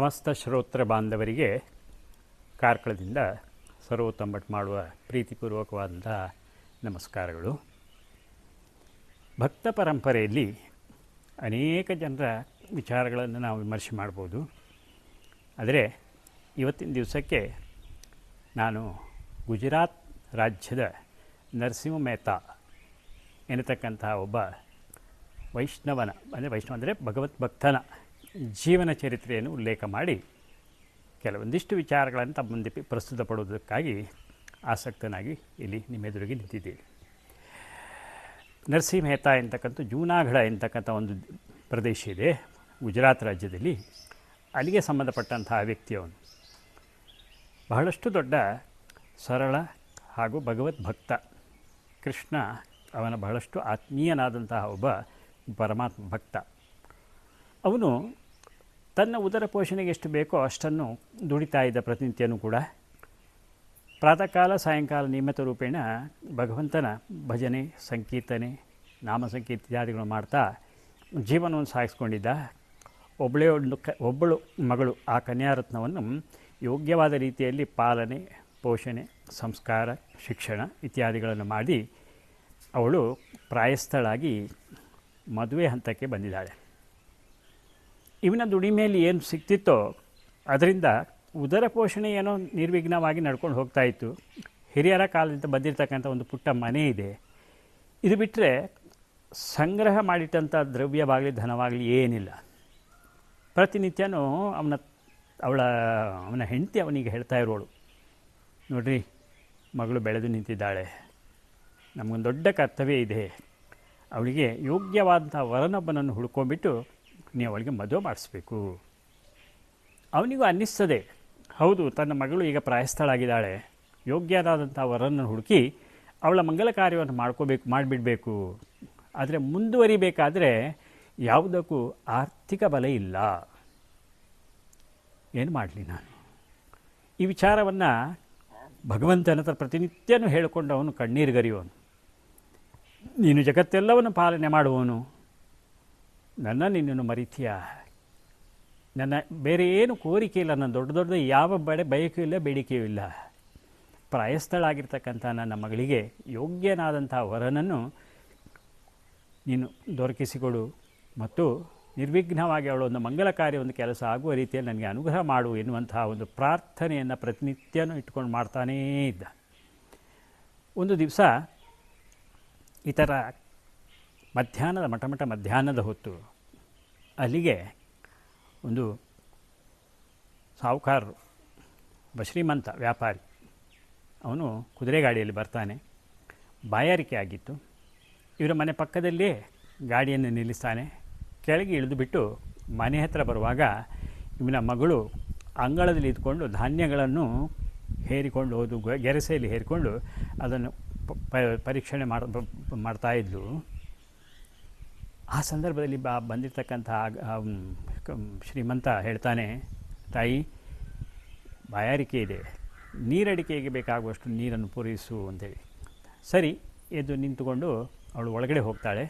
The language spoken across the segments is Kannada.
ಸಮಸ್ತ ಶ್ರೋತ್ರ ಬಾಂಧವರಿಗೆ ಕಾರ್ಕಳದಿಂದ ಸರ್ವೋತ್ತಂಬಟ್ ಮಾಡುವ ಪ್ರೀತಿಪೂರ್ವಕವಾದಂತಹ ನಮಸ್ಕಾರಗಳು. ಭಕ್ತ ಪರಂಪರೆಯಲ್ಲಿ ಅನೇಕ ಜನರ ವಿಚಾರಗಳನ್ನು ನಾವು ವಿಮರ್ಶೆ ಮಾಡ್ಬೋದು. ಆದರೆ ಇವತ್ತಿನ ದಿವಸಕ್ಕೆ ನಾನು ಗುಜರಾತ್ ರಾಜ್ಯದ ನರಸಿಂಹ ಮೆಹ್ತಾ ಎನ್ನತಕ್ಕಂತಹ ಒಬ್ಬ ವೈಷ್ಣವನ, ಅಂದರೆ ವೈಷ್ಣವ ಅಂದರೆ ಭಗವತ್ ಭಕ್ತನ ಜೀವನ ಚರಿತ್ರೆಯನ್ನು ಉಲ್ಲೇಖ ಮಾಡಿ ಕೆಲವೊಂದಿಷ್ಟು ವಿಚಾರಗಳನ್ನು ತಮ್ಮ ಮುಂದೆ ಪ್ರಸ್ತುತಪಡುವುದಕ್ಕಾಗಿ ಆಸಕ್ತನಾಗಿ ಇಲ್ಲಿ ನಿಮ್ಮೆದುರಿಗೆ ನಿಂತಿದ್ದೇನೆ ನರಸಿಂಹ ಮೆಹ್ತಾ ಎಂತಕ್ಕಂಥ ಜೂನಾಗಢ ಎಂತಕ್ಕಂಥ ಒಂದು ಪ್ರದೇಶ ಇದೆ. ಗುಜರಾತ್ ರಾಜ್ಯದಲ್ಲಿ ಅಲ್ಲಿಗೆ ಸಂಬಂಧಪಟ್ಟಂತಹ ವ್ಯಕ್ತಿಯವನು ಬಹಳಷ್ಟು ದೊಡ್ಡ ಸರಳ ಹಾಗೂ ಭಗವತ್ ಭಕ್ತ. ಕೃಷ್ಣ ಅವನ ಬಹಳಷ್ಟು ಆತ್ಮೀಯನಾದಂತಹ ಒಬ್ಬ ಪರಮಾತ್ಮ ಭಕ್ತ. ಅವನು ತನ್ನ ಉದರ ಪೋಷಣೆಗೆ ಎಷ್ಟು ಬೇಕೋ ಅಷ್ಟನ್ನು ದುಡಿತಾ ಇದ್ದ ಪ್ರತಿನಿತ್ಯನೂ ಕೂಡ ಪ್ರಾತಃ ಕಾಲ ಸಾಯಂಕಾಲ ನಿಯಮಿತ ರೂಪೇಣ ಭಗವಂತನ ಭಜನೆ, ಸಂಕೀರ್ತನೆ ನಾಮ ಸಂಕೀರ್ತ ಇತ್ಯಾದಿಗಳು ಮಾಡ್ತಾ ಜೀವನವನ್ನು ಸಾಗಿಸ್ಕೊಂಡಿದ್ದ ಒಬ್ಬಳೇ ಒಂದು ಕ, ಒಬ್ಬಳು ಮಗಳು ಆ ಕನ್ಯಾರತ್ನವನ್ನು ಯೋಗ್ಯವಾದ ರೀತಿಯಲ್ಲಿ ಪಾಲನೆ, ಪೋಷಣೆ, ಸಂಸ್ಕಾರ, ಶಿಕ್ಷಣ ಇತ್ಯಾದಿಗಳನ್ನು ಮಾಡಿ ಅವಳು ಪ್ರಾಯಸ್ಥಳಾಗಿ ಮದುವೆ ಹಂತಕ್ಕೆ ಬಂದಿದ್ದಾಳೆ. ಇವನ ದುಡಿಮೆಯಲ್ಲಿ ಏನು ಸಿಕ್ತಿತ್ತೋ ಅದರಿಂದ ಉದರ ಪೋಷಣೆ ಏನೋ ನಿರ್ವಿಘ್ನವಾಗಿ ನಡ್ಕೊಂಡು ಹೋಗ್ತಾ ಇತ್ತು. ಹಿರಿಯರ ಕಾಲದಿಂದ ಬಂದಿರತಕ್ಕಂಥ ಒಂದು ಪುಟ್ಟ ಮನೆ ಇದೆ. ಇದು ಬಿಟ್ಟರೆ ಸಂಗ್ರಹ ಮಾಡಿಟ್ಟಂಥ ದ್ರವ್ಯವಾಗಲಿ ಧನವಾಗಲಿ ಏನಿಲ್ಲ. ಪ್ರತಿನಿತ್ಯನೂ ಅವನ, ಅವಳ, ಅವನ ಹೆಂಡತಿ ಅವನಿಗೆ ಹೇಳ್ತಾ ಇರೋಳು, ನೋಡ್ರಿ, ಮಗಳು ಬೆಳೆದು ನಿಂತಿದ್ದಾಳೆ. ನಮಗೊಂದು ದೊಡ್ಡ ಕರ್ತವ್ಯ ಇದೆ. ಅವಳಿಗೆ ಯೋಗ್ಯವಾದಂಥ ವರನೊಬ್ಬನನ್ನು ಹುಡ್ಕೊಂಡ್ಬಿಟ್ಟು ನೀವು ಅವಳಿಗೆ ಮದುವೆ ಮಾಡಿಸ್ಬೇಕು. ಅವನಿಗೂ ಅನ್ನಿಸ್ತದೆ, ಹೌದು, ತನ್ನ ಮಗಳು ಈಗ ಪ್ರಾಯಸ್ಥಳಾಗಿದ್ದಾಳೆ. ಯೋಗ್ಯರಾದಂಥ ವರನ್ನು ಹುಡುಕಿ ಅವಳ ಮಂಗಲ ಕಾರ್ಯವನ್ನು ಮಾಡ್ಕೋಬೇಕು, ಮಾಡಿಬಿಡಬೇಕು. ಆದರೆ ಮುಂದುವರಿಬೇಕಾದರೆ ಯಾವುದಕ್ಕೂ ಆರ್ಥಿಕ ಬಲ ಇಲ್ಲ. ಏನು ಮಾಡಲಿ ನಾನು? ಈ ವಿಚಾರವನ್ನು ಭಗವಂತನ ಹತ್ರ ಪ್ರತಿನಿತ್ಯನೂ ಹೇಳಿಕೊಂಡು ಅವನು ಕಣ್ಣೀರುಗರಿಯುವನು ನೀನು ಜಗತ್ತೆಲ್ಲವನ್ನು ಪಾಲನೆ ಮಾಡುವವನು. ನನ್ನ ನಿನ್ನನ್ನು ಮರಿತೀಯ? ನನ್ನ ಬೇರೆ ಏನು ಕೋರಿಕೆ ಇಲ್ಲ, ನನ್ನ ದೊಡ್ಡ ದೊಡ್ಡ ಯಾವ ಬಡೆ ಬಯಕೆಯೂ ಇಲ್ಲ, ಬೇಡಿಕೆಯೂ ಇಲ್ಲ. ಪ್ರಾಯಸ್ಥಳಾಗಿರ್ತಕ್ಕಂಥ ನನ್ನ ಮಗಳಿಗೆ ಯೋಗ್ಯನಾದಂಥ ವರನನ್ನು ನೀನು ದೊರಕಿಸಿಕೊಡು ಮತ್ತು ನಿರ್ವಿಘ್ನವಾಗಿ ಅವಳು ಒಂದು ಮಂಗಲ ಕಾರ್ಯ, ಒಂದು ಕೆಲಸ ಆಗುವ ರೀತಿಯಲ್ಲಿ ನನಗೆ ಅನುಗ್ರಹ ಮಾಡು ಎನ್ನುವಂತಹ ಒಂದು ಪ್ರಾರ್ಥನೆಯನ್ನು ಪ್ರತಿನಿತ್ಯನೂ ಇಟ್ಕೊಂಡು ಮಾಡ್ತಾನೇ ಇದ್ದ. ಒಂದು ದಿವಸ ಈ ಥರ ಮಧ್ಯಾಹ್ನದ ಮಠ ಮಠ ಮಧ್ಯಾಹ್ನದ ಹೊತ್ತು ಅಲ್ಲಿಗೆ ಒಂದು ಸಾಹುಕಾರರು ಬಶ್ರೀಮಂತ ಶ್ರೀಮಂತ ವ್ಯಾಪಾರಿ, ಅವನು ಕುದುರೆ ಗಾಡಿಯಲ್ಲಿ ಬರ್ತಾನೆ. ಬಾಯಾರಿಕೆ ಆಗಿತ್ತು. ಇವರ ಮನೆ ಪಕ್ಕದಲ್ಲೇ ಗಾಡಿಯನ್ನು ನಿಲ್ಲಿಸ್ತಾನೆ. ಕೆಳಗೆ ಇಳಿದುಬಿಟ್ಟು ಮನೆ ಹತ್ರ ಬರುವಾಗ ಇವನ ಮಗಳು ಅಂಗಳದಲ್ಲಿ ಇದ್ಕೊಂಡು ಧಾನ್ಯಗಳನ್ನು ಹೇರಿಕೊಂಡು ಹೋದು, ಗೆರೆಸೆಯಲ್ಲಿ ಹೇರಿಕೊಂಡು ಅದನ್ನು ಪರೀಕ್ಷಣೆ ಮಾಡ ಬ- ಮಾಡ್ತಾ ಇದ್ಲು. ಆ ಸಂದರ್ಭದಲ್ಲಿ ಬಾ, ಬಂದಿರತಕ್ಕಂಥ ಶ್ರೀಮಂತ ಹೇಳ್ತಾನೆ, ತಾಯಿ, ಬಾಯಾರಿಕೆ ಇದೆ. ನೀರಡಿಕೆಗೆ ಬೇಕಾಗುವಷ್ಟು ನೀರನ್ನು ಪೂರೈಸು ಅಂತೇಳಿ ಸರಿ, ಎದ್ದು ನಿಂತುಕೊಂಡು ಅವಳು ಒಳಗಡೆ ಹೋಗ್ತಾಳೆ.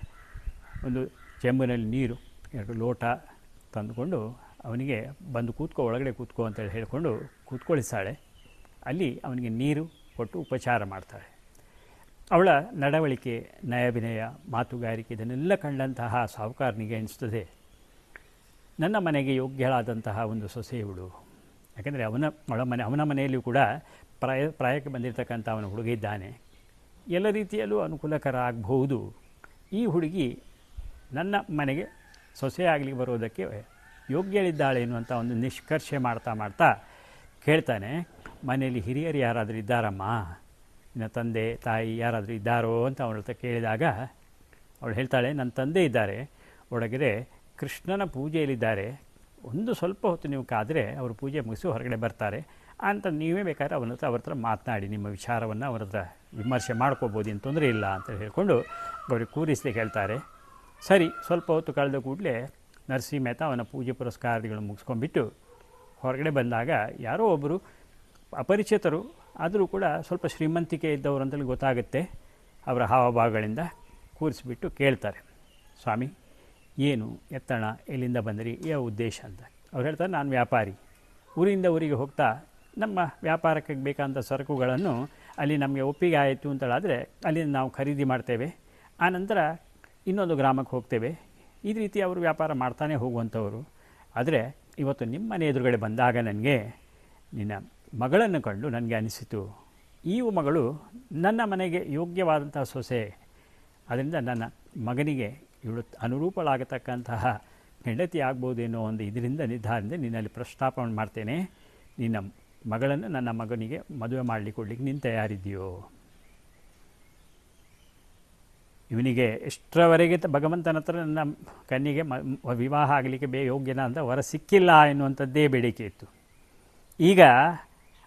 ಒಂದು ಚೆಂಬಿನಲ್ಲಿ ನೀರು, ಎರಡು ಲೋಟ ತಂದುಕೊಂಡು ಅವನಿಗೆ ಬಂದು ಕೂತ್ಕೋ, ಒಳಗಡೆ ಕೂತ್ಕೋ ಅಂತೇಳಿ ಹೇಳಿಕೊಂಡು ಕೂತ್ಕೊಳಿಸ್ತಾಳೆ. ಅಲ್ಲಿ ಅವನಿಗೆ ನೀರು ಕೊಟ್ಟು ಉಪಚಾರ ಮಾಡ್ತಾಳೆ. ಅವಳ ನಡವಳಿಕೆ, ನಯಾಭಿನಯ, ಮಾತುಗಾರಿಕೆ ಇದನ್ನೆಲ್ಲ ಕಂಡಂತಹ ಸಾಹುಕಾರನಿಗೆ ಅನಿಸ್ತದೆ ನನ್ನ ಮನೆಗೆ ಯೋಗ್ಯಳಾದಂತಹ ಒಂದು ಸೊಸೆ ಇವಳು. ಯಾಕೆಂದರೆ ಅವನ, ಅವಳ ಮನೆ, ಅವನ ಮನೆಯಲ್ಲಿಯೂ ಕೂಡ ಪ್ರಾಯ, ಪ್ರಾಯಕ್ಕೆ ಬಂದಿರತಕ್ಕಂಥ ಅವನ ಹುಡುಗ ಇದ್ದಾನೆ. ಎಲ್ಲ ರೀತಿಯಲ್ಲೂ ಅನುಕೂಲಕರ ಆಗಬಹುದು ಈ ಹುಡುಗಿ ನನ್ನ ಮನೆಗೆ ಸೊಸೆಯಾಗಲಿ ಬರೋದಕ್ಕೆ ಯೋಗ್ಯಳಿದ್ದಾಳೆ ಎನ್ನುವಂಥ ಒಂದು ನಿಷ್ಕರ್ಷೆ ಮಾಡ್ತಾ ಮಾಡ್ತಾ ಕೇಳ್ತಾನೆ. ಮನೆಯಲ್ಲಿ ಹಿರಿಯರು ಯಾರಾದರೂ ಇದ್ದಾರಮ್ಮ? ನಿನ್ನ ತಂದೆ, ತಾಯಿ ಯಾರಾದರೂ ಇದ್ದಾರೋ ಅಂತ ಅವಳ ಹತ್ರ ಕೇಳಿದಾಗ ಅವಳು ಹೇಳ್ತಾಳೆ, ನನ್ನ ತಂದೆ ಇದ್ದಾರೆ, ಒಳಗಡೆ ಕೃಷ್ಣನ ಪೂಜೆಯಲ್ಲಿದ್ದಾರೆ. ಒಂದು ಸ್ವಲ್ಪ ಹೊತ್ತು ನೀವು ಕಾದರೆ ಅವರು ಪೂಜೆ ಮುಗಿಸಿ ಹೊರಗಡೆ ಬರ್ತಾರೆ. ಅಂತ ನೀವೇ ಬೇಕಾದ್ರೆ ಅವನ ಹತ್ರ, ಅವ್ರ ಹತ್ರ ಮಾತನಾಡಿ, ನಿಮ್ಮ ವಿಚಾರವನ್ನು ಅವ್ರ ಹತ್ರ ವಿಮರ್ಶೆ ಮಾಡ್ಕೋಬೋದು, ಏನು ತೊಂದರೆ ಇಲ್ಲ ಅಂತ ಹೇಳಿಕೊಂಡು ಅವ್ರಿಗೆ ಕೂರಿಸಲಿಕ್ಕೆ ಹೇಳ್ತಾರೆ. ಸರಿ, ಸ್ವಲ್ಪ ಹೊತ್ತು ಕಳೆದ ಕೂಡಲೇ ನರಸಿಂಹ ಮೆಹ್ತಾ ಅವನ ಪೂಜೆ ಪುರಸ್ಕಾರಗಳನ್ನು ಮುಗಿಸ್ಕೊಂಡ್ಬಿಟ್ಟು ಹೊರಗಡೆ ಬಂದಾಗ ಯಾರೋ ಒಬ್ಬರು ಅಪರಿಚಿತರು ಆದರೂ ಕೂಡ ಸ್ವಲ್ಪ ಶ್ರೀಮಂತಿಕೆ ಇದ್ದವರು ಅಂತೇಳಿ ಗೊತ್ತಾಗುತ್ತೆ. ಅವರ ಹಾವಭಾವಗಳಿಂದ ಕೂರಿಸಿಬಿಟ್ಟು ಕೇಳ್ತಾರೆ. ಸ್ವಾಮಿ, ಏನು ಎತ್ತಣ, ಎಲ್ಲಿಂದ ಬಂದಿರಿ, ಯಾವ ಉದ್ದೇಶ ಅಂತ. ಅವ್ರು ಹೇಳ್ತಾರೆ, ನಾನು ವ್ಯಾಪಾರಿ. ಊರಿಂದ ಊರಿಗೆ ಹೋಗ್ತಾ ನಮ್ಮ ವ್ಯಾಪಾರಕ್ಕೆ ಬೇಕಾದಂಥ ಸರಕುಗಳನ್ನು ಅಲ್ಲಿ ನಮಗೆ ಒಪ್ಪಿಗೆ ಆಯಿತು ಅಂತೇಳಾದರೆ ಅಲ್ಲಿಂದ ನಾವು ಖರೀದಿ ಮಾಡ್ತೇವೆ. ಆನಂತರ ಇನ್ನೊಂದು ಗ್ರಾಮಕ್ಕೆ ಹೋಗ್ತೇವೆ. ಈ ರೀತಿ ಅವರು ವ್ಯಾಪಾರ ಮಾಡ್ತಾನೆ ಹೋಗುವಂಥವರು. ಆದರೆ ಇವತ್ತು ನಿಮ್ಮ ಮನೆ ಎದುರುಗಡೆ ಬಂದಾಗ ನನಗೆ ನಿನ್ನ ಮಗಳನ್ನು ಕಂಡು ನನಗೆ ಅನಿಸಿತು ಈ ಮಗಳು ನನ್ನ ಮನೆಗೆ ಯೋಗ್ಯವಾದಂಥ ಸೊಸೆ. ಅದರಿಂದ ನನ್ನ ಮಗನಿಗೆ ಇವಳು ಅನುರೂಪಳಾಗತಕ್ಕಂತಹ ಹೆಂಡತಿ ಆಗ್ಬೋದೇನೋ ಒಂದು ಇದರಿಂದ ನಿರ್ಧಾರದಿಂದ ನಿನ್ನಲ್ಲಿ ಪ್ರಸ್ತಾಪವನ್ನು ಮಾಡ್ತೇನೆ. ನಿನ್ನ ಮಗಳನ್ನು ನನ್ನ ಮಗನಿಗೆ ಮದುವೆ ಮಾಡಲಿಕ್ಕೆ ಕೊಡಲಿಕ್ಕೆ ನೀನು ತಯಾರಿದೆಯೋ ಇವನಿಗೆ ಎಷ್ಟರವರೆಗೆ ಭಗವಂತನ ಹತ್ರ ನನ್ನ ಮ, ಮ- ವಿವಾಹ ಆಗಲಿಕ್ಕೆ ಬೇ ಯೋಗ್ಯನ ಅಂತ ವರ ಸಿಕ್ಕಿಲ್ಲ ಎನ್ನುವಂಥದ್ದೇ ಬೇಡಿಕೆ ಇತ್ತು. ಈಗ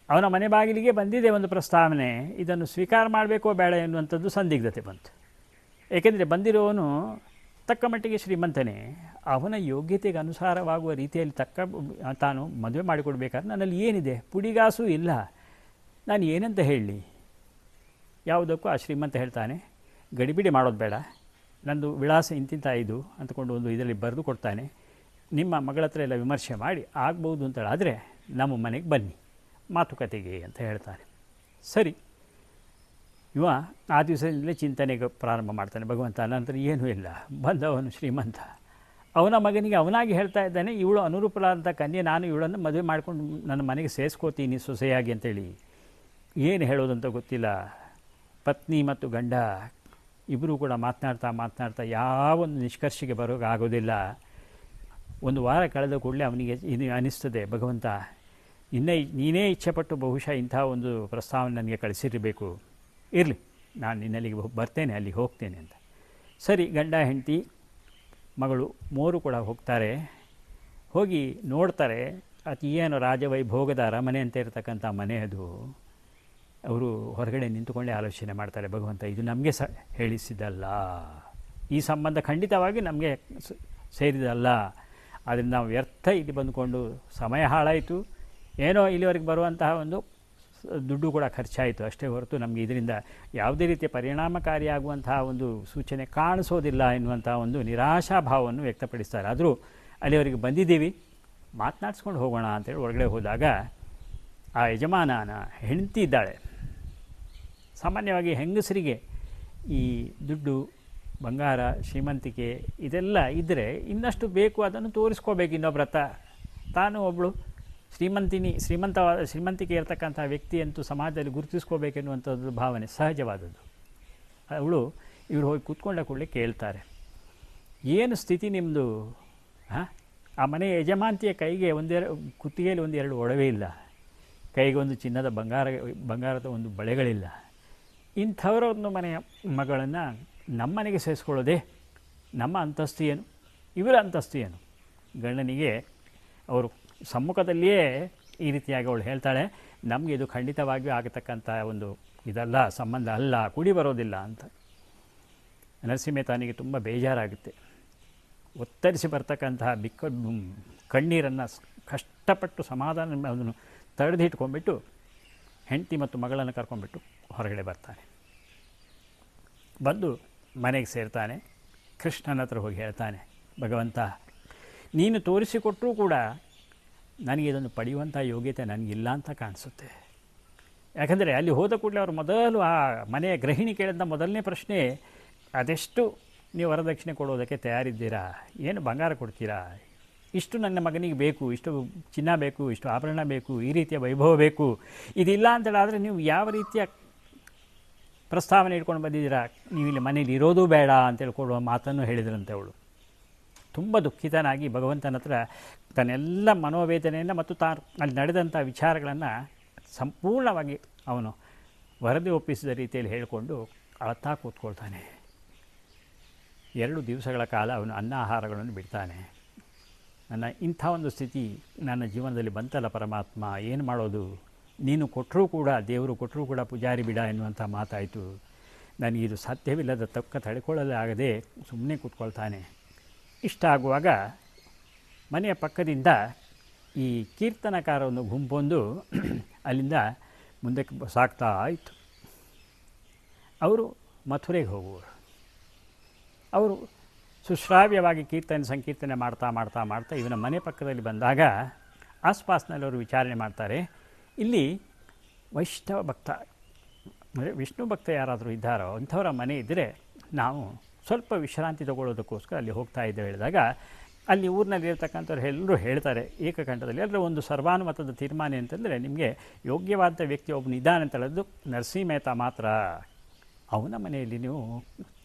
ಅವನ ಮನೆ ಬಾಗಿಲಿಗೆ ಬಂದಿದೆ ಒಂದು ಪ್ರಸ್ತಾವನೆ. ಇದನ್ನು ಸ್ವೀಕಾರ ಮಾಡಬೇಕೋ ಬೇಡ ಎನ್ನುವಂಥದ್ದು ಸಂದಿಗ್ಧತೆ ಬಂತು. ಏಕೆಂದರೆ ಬಂದಿರೋವನು ತಕ್ಕ ಮಟ್ಟಿಗೆ ಶ್ರೀಮಂತನೇ. ಅವನ ಯೋಗ್ಯತೆಗೆ ಅನುಸಾರವಾಗುವ ರೀತಿಯಲ್ಲಿ ತಕ್ಕ ತಾನು ಮದುವೆ ಮಾಡಿಕೊಡ್ಬೇಕಾದ್ರೆ ನನ್ನಲ್ಲಿ ಏನಿದೆ? ಪುಡಿಗಾಸು ಇಲ್ಲ. ನಾನು ಏನಂತ ಹೇಳಲಿ? ಯಾವುದಕ್ಕೂ ಆ ಶ್ರೀಮಂತ ಹೇಳ್ತಾನೆ, ಗಡಿಬಿಡಿ ಮಾಡೋದು ಬೇಡ. ನಂದು ವಿಳಾಸ ಇಂತಿಂತ ಇದು ಅಂತಕೊಂಡು ಒಂದು ಇದರಲ್ಲಿ ಬರೆದು ಕೊಡ್ತಾನೆ. ನಿಮ್ಮ ಮಗಳ ಹತ್ರ ಎಲ್ಲ ವಿಮರ್ಶೆ ಮಾಡಿ ಆಗ್ಬೋದು ಅಂತೇಳಿ ಆದರೆ ನಮ್ಮ ಮನೆಗೆ ಬನ್ನಿ. ಮಾತುಕತೆಗೆ ಅಂತ ಹೇಳ್ತಾನೆ ಸರಿ. ಇವ ಆ ದಿವಸದಿಂದಲೇ ಚಿಂತನೆಗೆ ಪ್ರಾರಂಭ ಮಾಡ್ತಾನೆ. ಭಗವಂತ ನಂತರ ಏನೂ ಇಲ್ಲ. ಬಂದವನು ಶ್ರೀಮಂತ. ಅವನ ಮಗನಿಗೆ ಅವನಾಗಿ ಹೇಳ್ತಾ ಇದ್ದಾನೆ, ಇವಳು ಅನುರೂಪರಾದಂಥ ಕನ್ಯೆ, ನಾನು ಇವಳನ್ನು ಮದುವೆ ಮಾಡಿಕೊಂಡು ನನ್ನ ಮನೆಗೆ ಸೇರಿಸ್ಕೋತೀನಿ ಸೊಸೆಯಾಗಿ ಅಂತೇಳಿ. ಏನು ಹೇಳೋದಂತ ಗೊತ್ತಿಲ್ಲ. ಪತ್ನಿ ಮತ್ತು ಗಂಡ ಇಬ್ಬರೂ ಕೂಡ ಮಾತನಾಡ್ತಾ ಮಾತನಾಡ್ತಾ ಯಾವೊಂದು ನಿಷ್ಕರ್ಷೆಗೆ ಬರೋಕೆ ಆಗೋದಿಲ್ಲ ಒಂದು ವಾರ ಕಳೆದ ಕೂಡಲೇ ಅವನಿಗೆ ಇದು ಅನಿಸ್ತದೆ, ಭಗವಂತ ಇನ್ನೇ, ನೀನೇ ಇಚ್ಛೆಪಟ್ಟು ಬಹುಶಃ ಇಂಥ ಒಂದು ಪ್ರಸ್ತಾವನೆ ನನಗೆ ಕಳಿಸಿರಬೇಕು. ಇರಲಿ, ನಾನು ನಿನ್ನಲ್ಲಿಗೆ ಬರ್ತೇನೆ, ಅಲ್ಲಿಗೆ ಹೋಗ್ತೇನೆ ಅಂತ. ಸರಿ, ಗಂಡ, ಹೆಂಡತಿ, ಮಗಳು, ಮೂರು ಕೂಡ ಹೋಗ್ತಾರೆ. ಹೋಗಿ ನೋಡ್ತಾರೆ ಅದು ಏನು ರಾಜವೈಭೋಗದ ಅರಮನೆ ಅಂತ ಇರತಕ್ಕಂಥ ಮನೆ ಅದು. ಅವರು ಹೊರಗಡೆ ನಿಂತುಕೊಂಡೇ ಆಲೋಚನೆ ಮಾಡ್ತಾರೆ, ಭಗವಂತ, ಇದು ನಮಗೆ ಸ ಹೇಳಿಸಿದಲ್ಲ ಈ ಸಂಬಂಧ ಖಂಡಿತವಾಗಿ ನಮಗೆ ಸೇರಿದಲ್ಲ. ಆದ್ದರಿಂದ ನಾವು ವ್ಯರ್ಥ ಇಲ್ಲಿ ಬಂದುಕೊಂಡು, ಸಮಯ ಹಾಳಾಯಿತು. ಏನೋ ಇಲ್ಲಿವರೆಗೆ ಬರುವಂತಹ ಒಂದು ದುಡ್ಡು ಕೂಡ ಖರ್ಚಾಯಿತು ಅಷ್ಟೇ ಹೊರತು ನಮಗೆ ಇದರಿಂದ ಯಾವುದೇ ರೀತಿಯ ಪರಿಣಾಮಕಾರಿಯಾಗುವಂತಹ ಒಂದು ಸೂಚನೆ ಕಾಣಿಸೋದಿಲ್ಲ ಎನ್ನುವಂಥ ಒಂದು ನಿರಾಶಾಭಾವವನ್ನು ವ್ಯಕ್ತಪಡಿಸ್ತಾರೆ. ಆದರೂ ಅಲ್ಲಿವರೆಗೆ ಬಂದಿದ್ದೀವಿ, ಮಾತನಾಡಿಸ್ಕೊಂಡು ಹೋಗೋಣ ಅಂತೇಳಿ ಹೊರಗಡೆ ಹೋದಾಗ ಆ ಯಜಮಾನನ ಹೆಂಡತಿ ಇದ್ದಾಳೆ. ಸಾಮಾನ್ಯವಾಗಿ ಹೆಂಗಸರಿಗೆ ಈ ದುಡ್ಡು, ಬಂಗಾರ, ಶ್ರೀಮಂತಿಕೆ ಇದೆಲ್ಲ ಇದ್ದರೆ ಇನ್ನಷ್ಟು ಬೇಕು, ಅದನ್ನು ತೋರಿಸ್ಕೋಬೇಕು ಇನ್ನೊಬ್ಬರ ತಾನು ಒಬ್ಬಳು ಶ್ರೀಮಂತಿನಿ ಶ್ರೀಮಂತವಾದ ಶ್ರೀಮಂತಿಕೆ ಇರತಕ್ಕಂಥ ವ್ಯಕ್ತಿಯಂತೂ ಸಮಾಜದಲ್ಲಿ ಗುರುತಿಸ್ಕೋಬೇಕೆನ್ನುವಂಥದ್ದು ಭಾವನೆ ಸಹಜವಾದದ್ದು. ಅವಳು ಇವರು ಹೋಗಿ ಕೂತ್ಕೊಂಡ ಕೂಡಲೇ ಕೇಳ್ತಾರೆ, ಏನು ಸ್ಥಿತಿ ನಿಮ್ಮದು ಹಾಂ? ಆ ಮನೆಯ ಯಜಮಾಂತಿಯ ಕೈಗೆ ಒಂದೆರಡು ಕುತ್ತಿಗೆಯಲ್ಲಿ ಒಂದೆರಡು ಒಡವೆ ಇಲ್ಲ, ಕೈಗೆ ಒಂದು ಚಿನ್ನದ ಬಂಗಾರ, ಬಂಗಾರದ ಒಂದು ಬಳೆಗಳಿಲ್ಲ. ಇಂಥವರೊಂದು ಮನೆಯ ಮಗಳನ್ನು ನಮ್ಮನೆಗೆ ಸೇರಿಸ್ಕೊಳ್ಳೋದೆ ನಮ್ಮ ಅಂತಸ್ತು ಏನು? ಇವರ ಅಂತಸ್ತು ಏನು? ಗಂಡನಿಗೆ ಅವರು ಸಮ್ಮುಖದಲ್ಲಿಯೇ ಈ ರೀತಿಯಾಗಿ ಅವಳು ಹೇಳ್ತಾಳೆ, ನಮಗೆ ಇದು ಖಂಡಿತವಾಗಿಯೂ ಆಗತಕ್ಕಂಥ ಒಂದು ಇದಲ್ಲ, ಸಂಬಂಧ ಅಲ್ಲ, ಕೂಡಿ ಬರೋದಿಲ್ಲ ಅಂತ. ನರಸಿಂಹ ತುಂಬ ಬೇಜಾರಾಗುತ್ತೆ. ಒತ್ತರಿಸಿ ಬರ್ತಕ್ಕಂತಹ ಬಿಕ್ಕ ಕಣ್ಣೀರನ್ನು ಕಷ್ಟಪಟ್ಟು ಸಮಾಧಾನ ಅದನ್ನು ತಡೆದಿಟ್ಕೊಂಡ್ಬಿಟ್ಟು ಹೆಂಡತಿ ಮತ್ತು ಮಗಳನ್ನು ಕರ್ಕೊಂಡ್ಬಿಟ್ಟು ಹೊರಗಡೆ ಬರ್ತಾನೆ. ಬಂದು ಮನೆಗೆ ಸೇರ್ತಾನೆ, ಕೃಷ್ಣನ ಹತ್ರ ಹೋಗಿ ಹೇಳ್ತಾನೆ, ಭಗವಂತ, ನೀನು ತೋರಿಸಿಕೊಟ್ಟರೂ ಕೂಡ ನನಗೆ ಇದನ್ನು ಪಡೆಯುವಂಥ ಯೋಗ್ಯತೆ ನನಗಿಲ್ಲ ಅಂತ ಕಾಣಿಸುತ್ತೆ. ಯಾಕಂದರೆ ಅಲ್ಲಿ ಹೋದ ಕೂಡಲೇ ಅವರು ಮೊದಲು ಆ ಮನೆಯ ಗೃಹಿಣಿ ಕೇಳಿದ ಮೊದಲನೇ ಪ್ರಶ್ನೆ, ಅದೆಷ್ಟು ನೀವು ವರದಕ್ಷಿಣೆ ಕೊಡೋದಕ್ಕೆ ತಯಾರಿದ್ದೀರಾ? ಏನು ಬಂಗಾರ ಕೊಡ್ತೀರಾ? ಇಷ್ಟು ನನ್ನ ಮಗನಿಗೆ ಬೇಕು, ಇಷ್ಟು ಚಿನ್ನ ಬೇಕು, ಇಷ್ಟು ಆಭರಣ ಬೇಕು, ಈ ರೀತಿಯ ವೈಭವ ಬೇಕು. ಇದಿಲ್ಲ ಅಂತೇಳಾದರೆ ನೀವು ಯಾವ ರೀತಿಯ ಪ್ರಸ್ತಾವನೆ ಇಟ್ಕೊಂಡು ಬಂದಿದ್ದೀರಾ? ನೀವು ಇಲ್ಲಿ ಮನೇಲಿ ಇರೋದು ಬೇಡ ಅಂತೇಳಿ ಕೊಡುವ ಮಾತನ್ನು ಹೇಳಿದ್ರಂತೆ ಅವಳು. ತುಂಬ ದುಃಖಿತನಾಗಿ ಭಗವಂತನ ಹತ್ರ ತನ್ನೆಲ್ಲ ಮನೋವೇದನೆಯನ್ನು ಮತ್ತು ತಾ ಅಲ್ಲಿ ನಡೆದಂಥ ವಿಚಾರಗಳನ್ನು ಸಂಪೂರ್ಣವಾಗಿ ಅವನು ವರದಿ ಒಪ್ಪಿಸಿದ ರೀತಿಯಲ್ಲಿ ಹೇಳಿಕೊಂಡು ಅಳತಾ ಕೂತ್ಕೊಳ್ತಾನೆ. ಎರಡು ದಿವಸಗಳ ಕಾಲ ಅವನು ಅನ್ನ ಆಹಾರಗಳನ್ನು ಬಿಡ್ತಾನೆ. ನನ್ನ ಇಂಥ ಒಂದು ಸ್ಥಿತಿ ನನ್ನ ಜೀವನದಲ್ಲಿ ಬಂತಲ್ಲ ಪರಮಾತ್ಮ, ಏನು ಮಾಡೋದು? ನೀನು ಕೊಟ್ಟರೂ ಕೂಡ, ದೇವರು ಕೊಟ್ಟರೂ ಕೂಡ ಪೂಜಾರಿ ಬಿಡ ಎನ್ನುವಂಥ ಮಾತಾಯಿತು. ನನಗಿದು ಸಾಧ್ಯವಿಲ್ಲದ ತಕ್ಕ ತಡೆಕೊಳ್ಳಲೇ ಆಗದೆ ಸುಮ್ಮನೆ ಕೂತ್ಕೊಳ್ತಾನೆ. ಇಷ್ಟ ಆಗುವಾಗ ಮನೆಯ ಪಕ್ಕದಿಂದ ಈ ಕೀರ್ತನಕಾರವನ್ನು ಗುಂಪೊಂದು ಅಲ್ಲಿಂದ ಮುಂದಕ್ಕೆ ಸಾಕ್ತಾ ಆಯಿತು ಅವರು ಮಥುರೆಗೆ ಹೋಗುವರು. ಅವರು ಸುಶ್ರಾವ್ಯವಾಗಿ ಕೀರ್ತನೆ ಸಂಕೀರ್ತನೆ ಮಾಡ್ತಾ ಮಾಡ್ತಾ ಮಾಡ್ತಾ ಇವನ ಮನೆ ಪಕ್ಕದಲ್ಲಿ ಬಂದಾಗ ಆಸ್ಪಾಸ್ನಲ್ಲಿ ಅವರು ವಿಚಾರಣೆ ಮಾಡ್ತಾರೆ. ಇಲ್ಲಿ ವೈಷ್ಣವ ಭಕ್ತ, ಅಂದರೆ ವಿಷ್ಣು ಭಕ್ತ ಯಾರಾದರೂ ಇದ್ದಾರೋ ಅಂಥವರ ಮನೆ ಇದ್ದರೆ ನಾವು ಸ್ವಲ್ಪ ವಿಶ್ರಾಂತಿ ತಗೊಳ್ಳೋದಕ್ಕೋಸ್ಕರ ಅಲ್ಲಿ ಹೋಗ್ತಾ ಇದ್ದೇವೆ ಹೇಳಿದಾಗ, ಅಲ್ಲಿ ಊರಿನಲ್ಲಿ ಇರ್ತಕ್ಕಂಥವ್ರು ಎಲ್ಲರೂ ಹೇಳ್ತಾರೆ ಏಕಕಂಠದಲ್ಲಿ ಎಲ್ಲರೂ ಒಂದು ಸರ್ವಾನುಮತದ ತೀರ್ಮಾನ ಅಂತಂದರೆ ನಿಮಗೆ ಯೋಗ್ಯವಾದ ವ್ಯಕ್ತಿ ಒಬ್ಬನು ಇದ್ದಾನೆ ಅಂತ ಹೇಳೋದು ನರಸಿಂಹ ಮೆಹ್ತಾ ಮಾತ್ರ. ಅವನ ಮನೆಯಲ್ಲಿ ನೀವು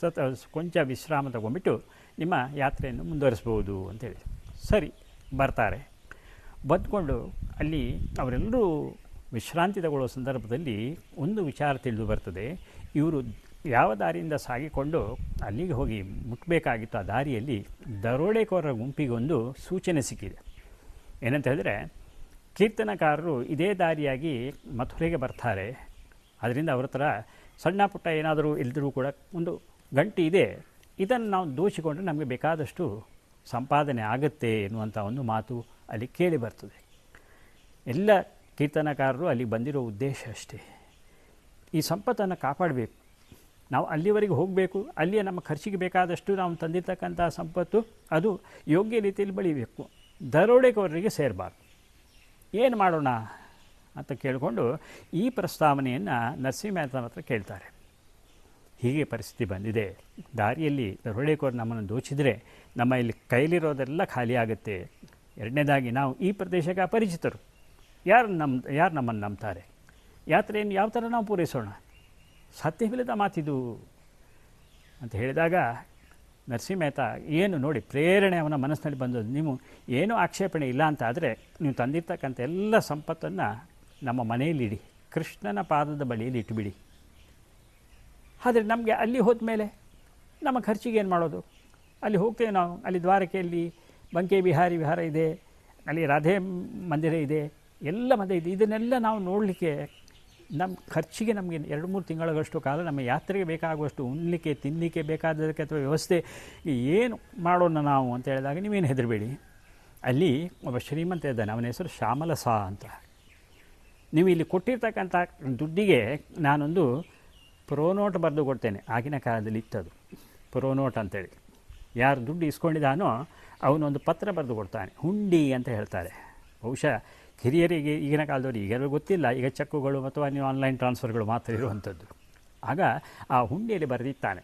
ಸತ, ಕೊಂಚ ವಿಶ್ರಾಮ ತಗೊಂಡ್ಬಿಟ್ಟು ನಿಮ್ಮ ಯಾತ್ರೆಯನ್ನು ಮುಂದುವರಿಸ್ಬೋದು ಅಂತೇಳಿ ಸರಿ, ಬರ್ತಾರೆ. ಬಂದ್ಕೊಂಡು ಅಲ್ಲಿ ಅವರೆಲ್ಲರೂ ವಿಶ್ರಾಂತಿ ತಗೊಳ್ಳೋ ಸಂದರ್ಭದಲ್ಲಿ ಒಂದು ವಿಚಾರ ತಿಳಿದು ಬರ್ತದೆ. ಇವರು ಯಾವ ದಾರಿಯಿಂದ ಸಾಗಿಕೊಂಡು ಅಲ್ಲಿಗೆ ಹೋಗಿ ಮುಟ್ಟಬೇಕಾಗಿತ್ತು ಆ ದಾರಿಯಲ್ಲಿ ದರೋಡೆಕೋರರ ಗುಂಪಿಗೊಂದು ಸೂಚನೆ ಸಿಕ್ಕಿದೆ. ಏನಂತ ಹೇಳಿದ್ರೆ, ಕೀರ್ತನಕಾರರು ಇದೇ ದಾರಿಯಾಗಿ ಮಥುರೆಗೆ ಬರ್ತಾರೆ. ಅದರಿಂದ ಅವ್ರ ಹತ್ರ ಸಣ್ಣ ಪುಟ್ಟ ಏನಾದರೂ ಇಲ್ದರೂ ಕೂಡ ಒಂದು ಗಂಟಿ ಇದೆ. ಇದನ್ನು ನಾವು ದೋಚಿಕೊಂಡ್ರೆ ನಮಗೆ ಬೇಕಾದಷ್ಟು ಸಂಪಾದನೆ ಆಗುತ್ತೆ ಎನ್ನುವಂಥ ಒಂದು ಮಾತು ಅಲ್ಲಿ ಕೇಳಿ ಬರ್ತದೆ. ಎಲ್ಲ ಕೀರ್ತನಕಾರರು ಅಲ್ಲಿ ಬಂದಿರೋ ಉದ್ದೇಶ ಅಷ್ಟೇ. ಈ ಸಂಪತ್ತನ್ನು ಕಾಪಾಡಬೇಕು. ನಾವು ಅಲ್ಲಿವರೆಗೆ ಹೋಗಬೇಕು, ಅಲ್ಲಿಯೇ ನಮ್ಮ ಖರ್ಚಿಗೆ ಬೇಕಾದಷ್ಟು ನಾವು ತಂದಿರತಕ್ಕಂಥ ಸಂಪತ್ತು ಅದು ಯೋಗ್ಯ ರೀತಿಯಲ್ಲಿ ಬೆಳಿಬೇಕು. ದರೋಡೆಕೋರರಿಗೆ ಸೇರಬಾರ್ದು. ಏನು ಮಾಡೋಣ ಅಂತ ಕೇಳಿಕೊಂಡು ಈ ಪ್ರಸ್ತಾವನೆಯನ್ನು ನರಸಿಂಹ ಮೆಹ್ತಾನ ಹತ್ರ ಕೇಳ್ತಾರೆ. ಹೀಗೆ ಪರಿಸ್ಥಿತಿ ಬಂದಿದೆ. ದಾರಿಯಲ್ಲಿ ದರೋಡೆಕೋರ್ ನಮ್ಮನ್ನು ದೋಚಿದರೆ ನಮ್ಮ ಇಲ್ಲಿ ಕೈಲಿರೋದೆಲ್ಲ ಖಾಲಿ ಆಗುತ್ತೆ. ಎರಡನೇದಾಗಿ ನಾವು ಈ ಪ್ರದೇಶಕ್ಕೆ ಅಪರಿಚಿತರು. ಯಾರು ನಮ್ಮ ಯಾರು ನಮ್ಮನ್ನು ನಂಬ್ತಾರೆ? ಯಾತ್ರೆಯನ್ನು ಯಾವ ಥರ ನಾವು ಪೂರೈಸೋಣ? ಸಾಧ್ಯವಿಲ್ಲದ ಮಾತಿದು ಅಂತ ಹೇಳಿದಾಗ ನರಸಿಂಹ ಮೆಹ್ತಾ, ಏನು ನೋಡಿ, ಪ್ರೇರಣೆ ಅವನ ಮನಸ್ಸಿನಲ್ಲಿ ಬಂದದ್ದು. ನೀವು ಏನು ಆಕ್ಷೇಪಣೆ ಇಲ್ಲ ಅಂತ ಆದರೆ ನೀವು ತಂದಿರ್ತಕ್ಕಂಥ ಎಲ್ಲ ಸಂಪತ್ತನ್ನು ನಮ್ಮ ಮನೆಯಲ್ಲಿ ಇಡಿ. ಕೃಷ್ಣನ ಪಾದದ ಬಳಿಯಲ್ಲಿ ಇಟ್ಟುಬಿಡಿ ಆದರೆ ನಮಗೆ ಅಲ್ಲಿ ಹೋದ ಮೇಲೆ ನಮ್ಮ ಖರ್ಚಿಗೆ ಏನು ಮಾಡೋದು? ಅಲ್ಲಿ ಹೋಗ್ತೇವೆ ನಾವು. ಅಲ್ಲಿ ದ್ವಾರಕೆಯಲ್ಲಿ ಬಂಕೆ ಬಿಹಾರಿ ವಿಹಾರ ಇದೆ, ಅಲ್ಲಿ ರಾಧೆ ಮಂದಿರ ಇದೆ, ಎಲ್ಲ ಮದುವೆ ಇದೆ. ಇದನ್ನೆಲ್ಲ ನಾವು ನೋಡಲಿಕ್ಕೆ ನಮ್ಮ ಖರ್ಚಿಗೆ ನಮಗೆ ಎರಡು ಮೂರು ತಿಂಗಳಷ್ಟು ಕಾಲ ನಮ್ಮ ಯಾತ್ರೆಗೆ ಬೇಕಾಗುವಷ್ಟು ಉಣ್ಲಿಕ್ಕೆ ತಿನ್ನಲಿಕ್ಕೆ ಬೇಕಾದದಕ್ಕೆ ಅಥವಾ ವ್ಯವಸ್ಥೆ ಏನು ಮಾಡೋಣ ನಾವು ಅಂತ ಹೇಳಿದಾಗ ನೀವೇನು ಹೆದರಬೇಡಿ. ಅಲ್ಲಿ ಒಬ್ಬ ಶ್ರೀಮಂತ ಇದ್ದಾನೆ, ಅವನ ಹೆಸರು ಶ್ಯಾಮಲಸ ಅಂತ. ನೀವು ಇಲ್ಲಿ ಕೊಟ್ಟಿರ್ತಕ್ಕಂಥ ದುಡ್ಡಿಗೆ ನಾನೊಂದು ಪ್ರೋನೋಟ್ ಬರೆದು ಕೊಡ್ತೇನೆ. ಆಗಿನ ಕಾಲದಲ್ಲಿ ಇತ್ತದು. ಪ್ರೋನೋಟ್ ಅಂತೇಳಿ. ಯಾರು ದುಡ್ಡು ಇಸ್ಕೊಂಡಿದ್ದಾನೋ ಅವನೊಂದು ಪತ್ರ ಬರೆದು ಕೊಡ್ತಾನೆ. ಹುಂಡಿ ಅಂತ ಹೇಳ್ತಾರೆ. ಬಹುಶಃ ಹಿರಿಯರಿಗೆ ಈಗಿನ ಕಾಲದವರು ಈಗೆಲ್ಲ ಗೊತ್ತಿಲ್ಲ. ಈಗ ಚೆಕ್ಕುಗಳು ಅಥವಾ ನೀವು ಆನ್ಲೈನ್ ಟ್ರಾನ್ಸ್ಫರ್ಗಳು ಮಾತ್ರ ಇರುವಂಥದ್ದು. ಆಗ ಆ ಹುಂಡಿಯಲ್ಲಿ ಬರೆದಿತ್ತಾನೆ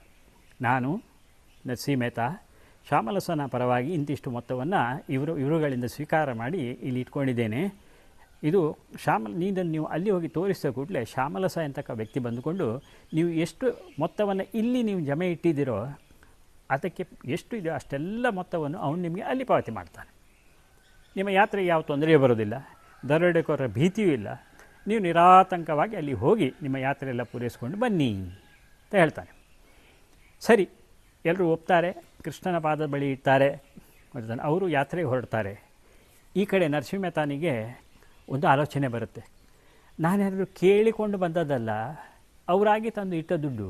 ನಾನು ನರಸಿಂಹ ಮೆಹ್ತಾ ಶ್ಯಾಮಲಸನ ಪರವಾಗಿ ಇಂತಿಷ್ಟು ಮೊತ್ತವನ್ನು ಇವರು, ಇವರುಗಳಿಂದ ಸ್ವೀಕಾರ ಮಾಡಿ ಇಲ್ಲಿ ಇಟ್ಕೊಂಡಿದ್ದೇನೆ. ಇದು ಶ್ಯಾಮಲ ನೀದನ್ನು ನೀವು ಅಲ್ಲಿ ಹೋಗಿ ತೋರಿಸಿದ ಕೂಡಲೇ ಶ್ಯಾಮಲಸ ಎಂತಕ್ಕ ವ್ಯಕ್ತಿ ಬಂದುಕೊಂಡು ನೀವು ಎಷ್ಟು ಮೊತ್ತವನ್ನು ಇಲ್ಲಿ ನೀವು ಜಮೆ ಇಟ್ಟಿದ್ದೀರೋ ಅದಕ್ಕೆ ಎಷ್ಟು ಇದೆಯೋ ಅಷ್ಟೆಲ್ಲ ಮೊತ್ತವನ್ನು ಅವನು ನಿಮಗೆ ಅಲ್ಲಿ ಪಾವತಿ ಮಾಡ್ತಾನೆ. ನಿಮ್ಮ ಯಾತ್ರೆಗೆ ಯಾವ ತೊಂದರೆಯೂ ಬರೋದಿಲ್ಲ ದರೋಡೆಕೋರರ ಭೀತಿಯೂ ಇಲ್ಲ. ನೀವು ನಿರಾತಂಕವಾಗಿ ಅಲ್ಲಿ ಹೋಗಿ ನಿಮ್ಮ ಯಾತ್ರೆ ಎಲ್ಲ ಪೂರೈಸ್ಕೊಂಡು ಬನ್ನಿ ಅಂತ ಹೇಳ್ತಾನೆ. ಸರಿ ಎಲ್ಲರೂ ಒಪ್ತಾರೆ, ಕೃಷ್ಣನ ಪಾದ ಬಳಿ ಇಡ್ತಾರೆ. ಅವರು ಯಾತ್ರೆಗೆ ಹೊರಡ್ತಾರೆ. ಈ ಕಡೆ ನರಸಿಂಹ ಮೆಹ್ತಾನಿಗೆ ಒಂದು ಆಲೋಚನೆ ಬರುತ್ತೆ. ನಾನೇನಾದರೂ ಕೇಳಿಕೊಂಡು ಬಂದದ್ದಲ್ಲ, ಅವರಾಗಿ ತಂದು ಇಟ್ಟ ದುಡ್ಡು,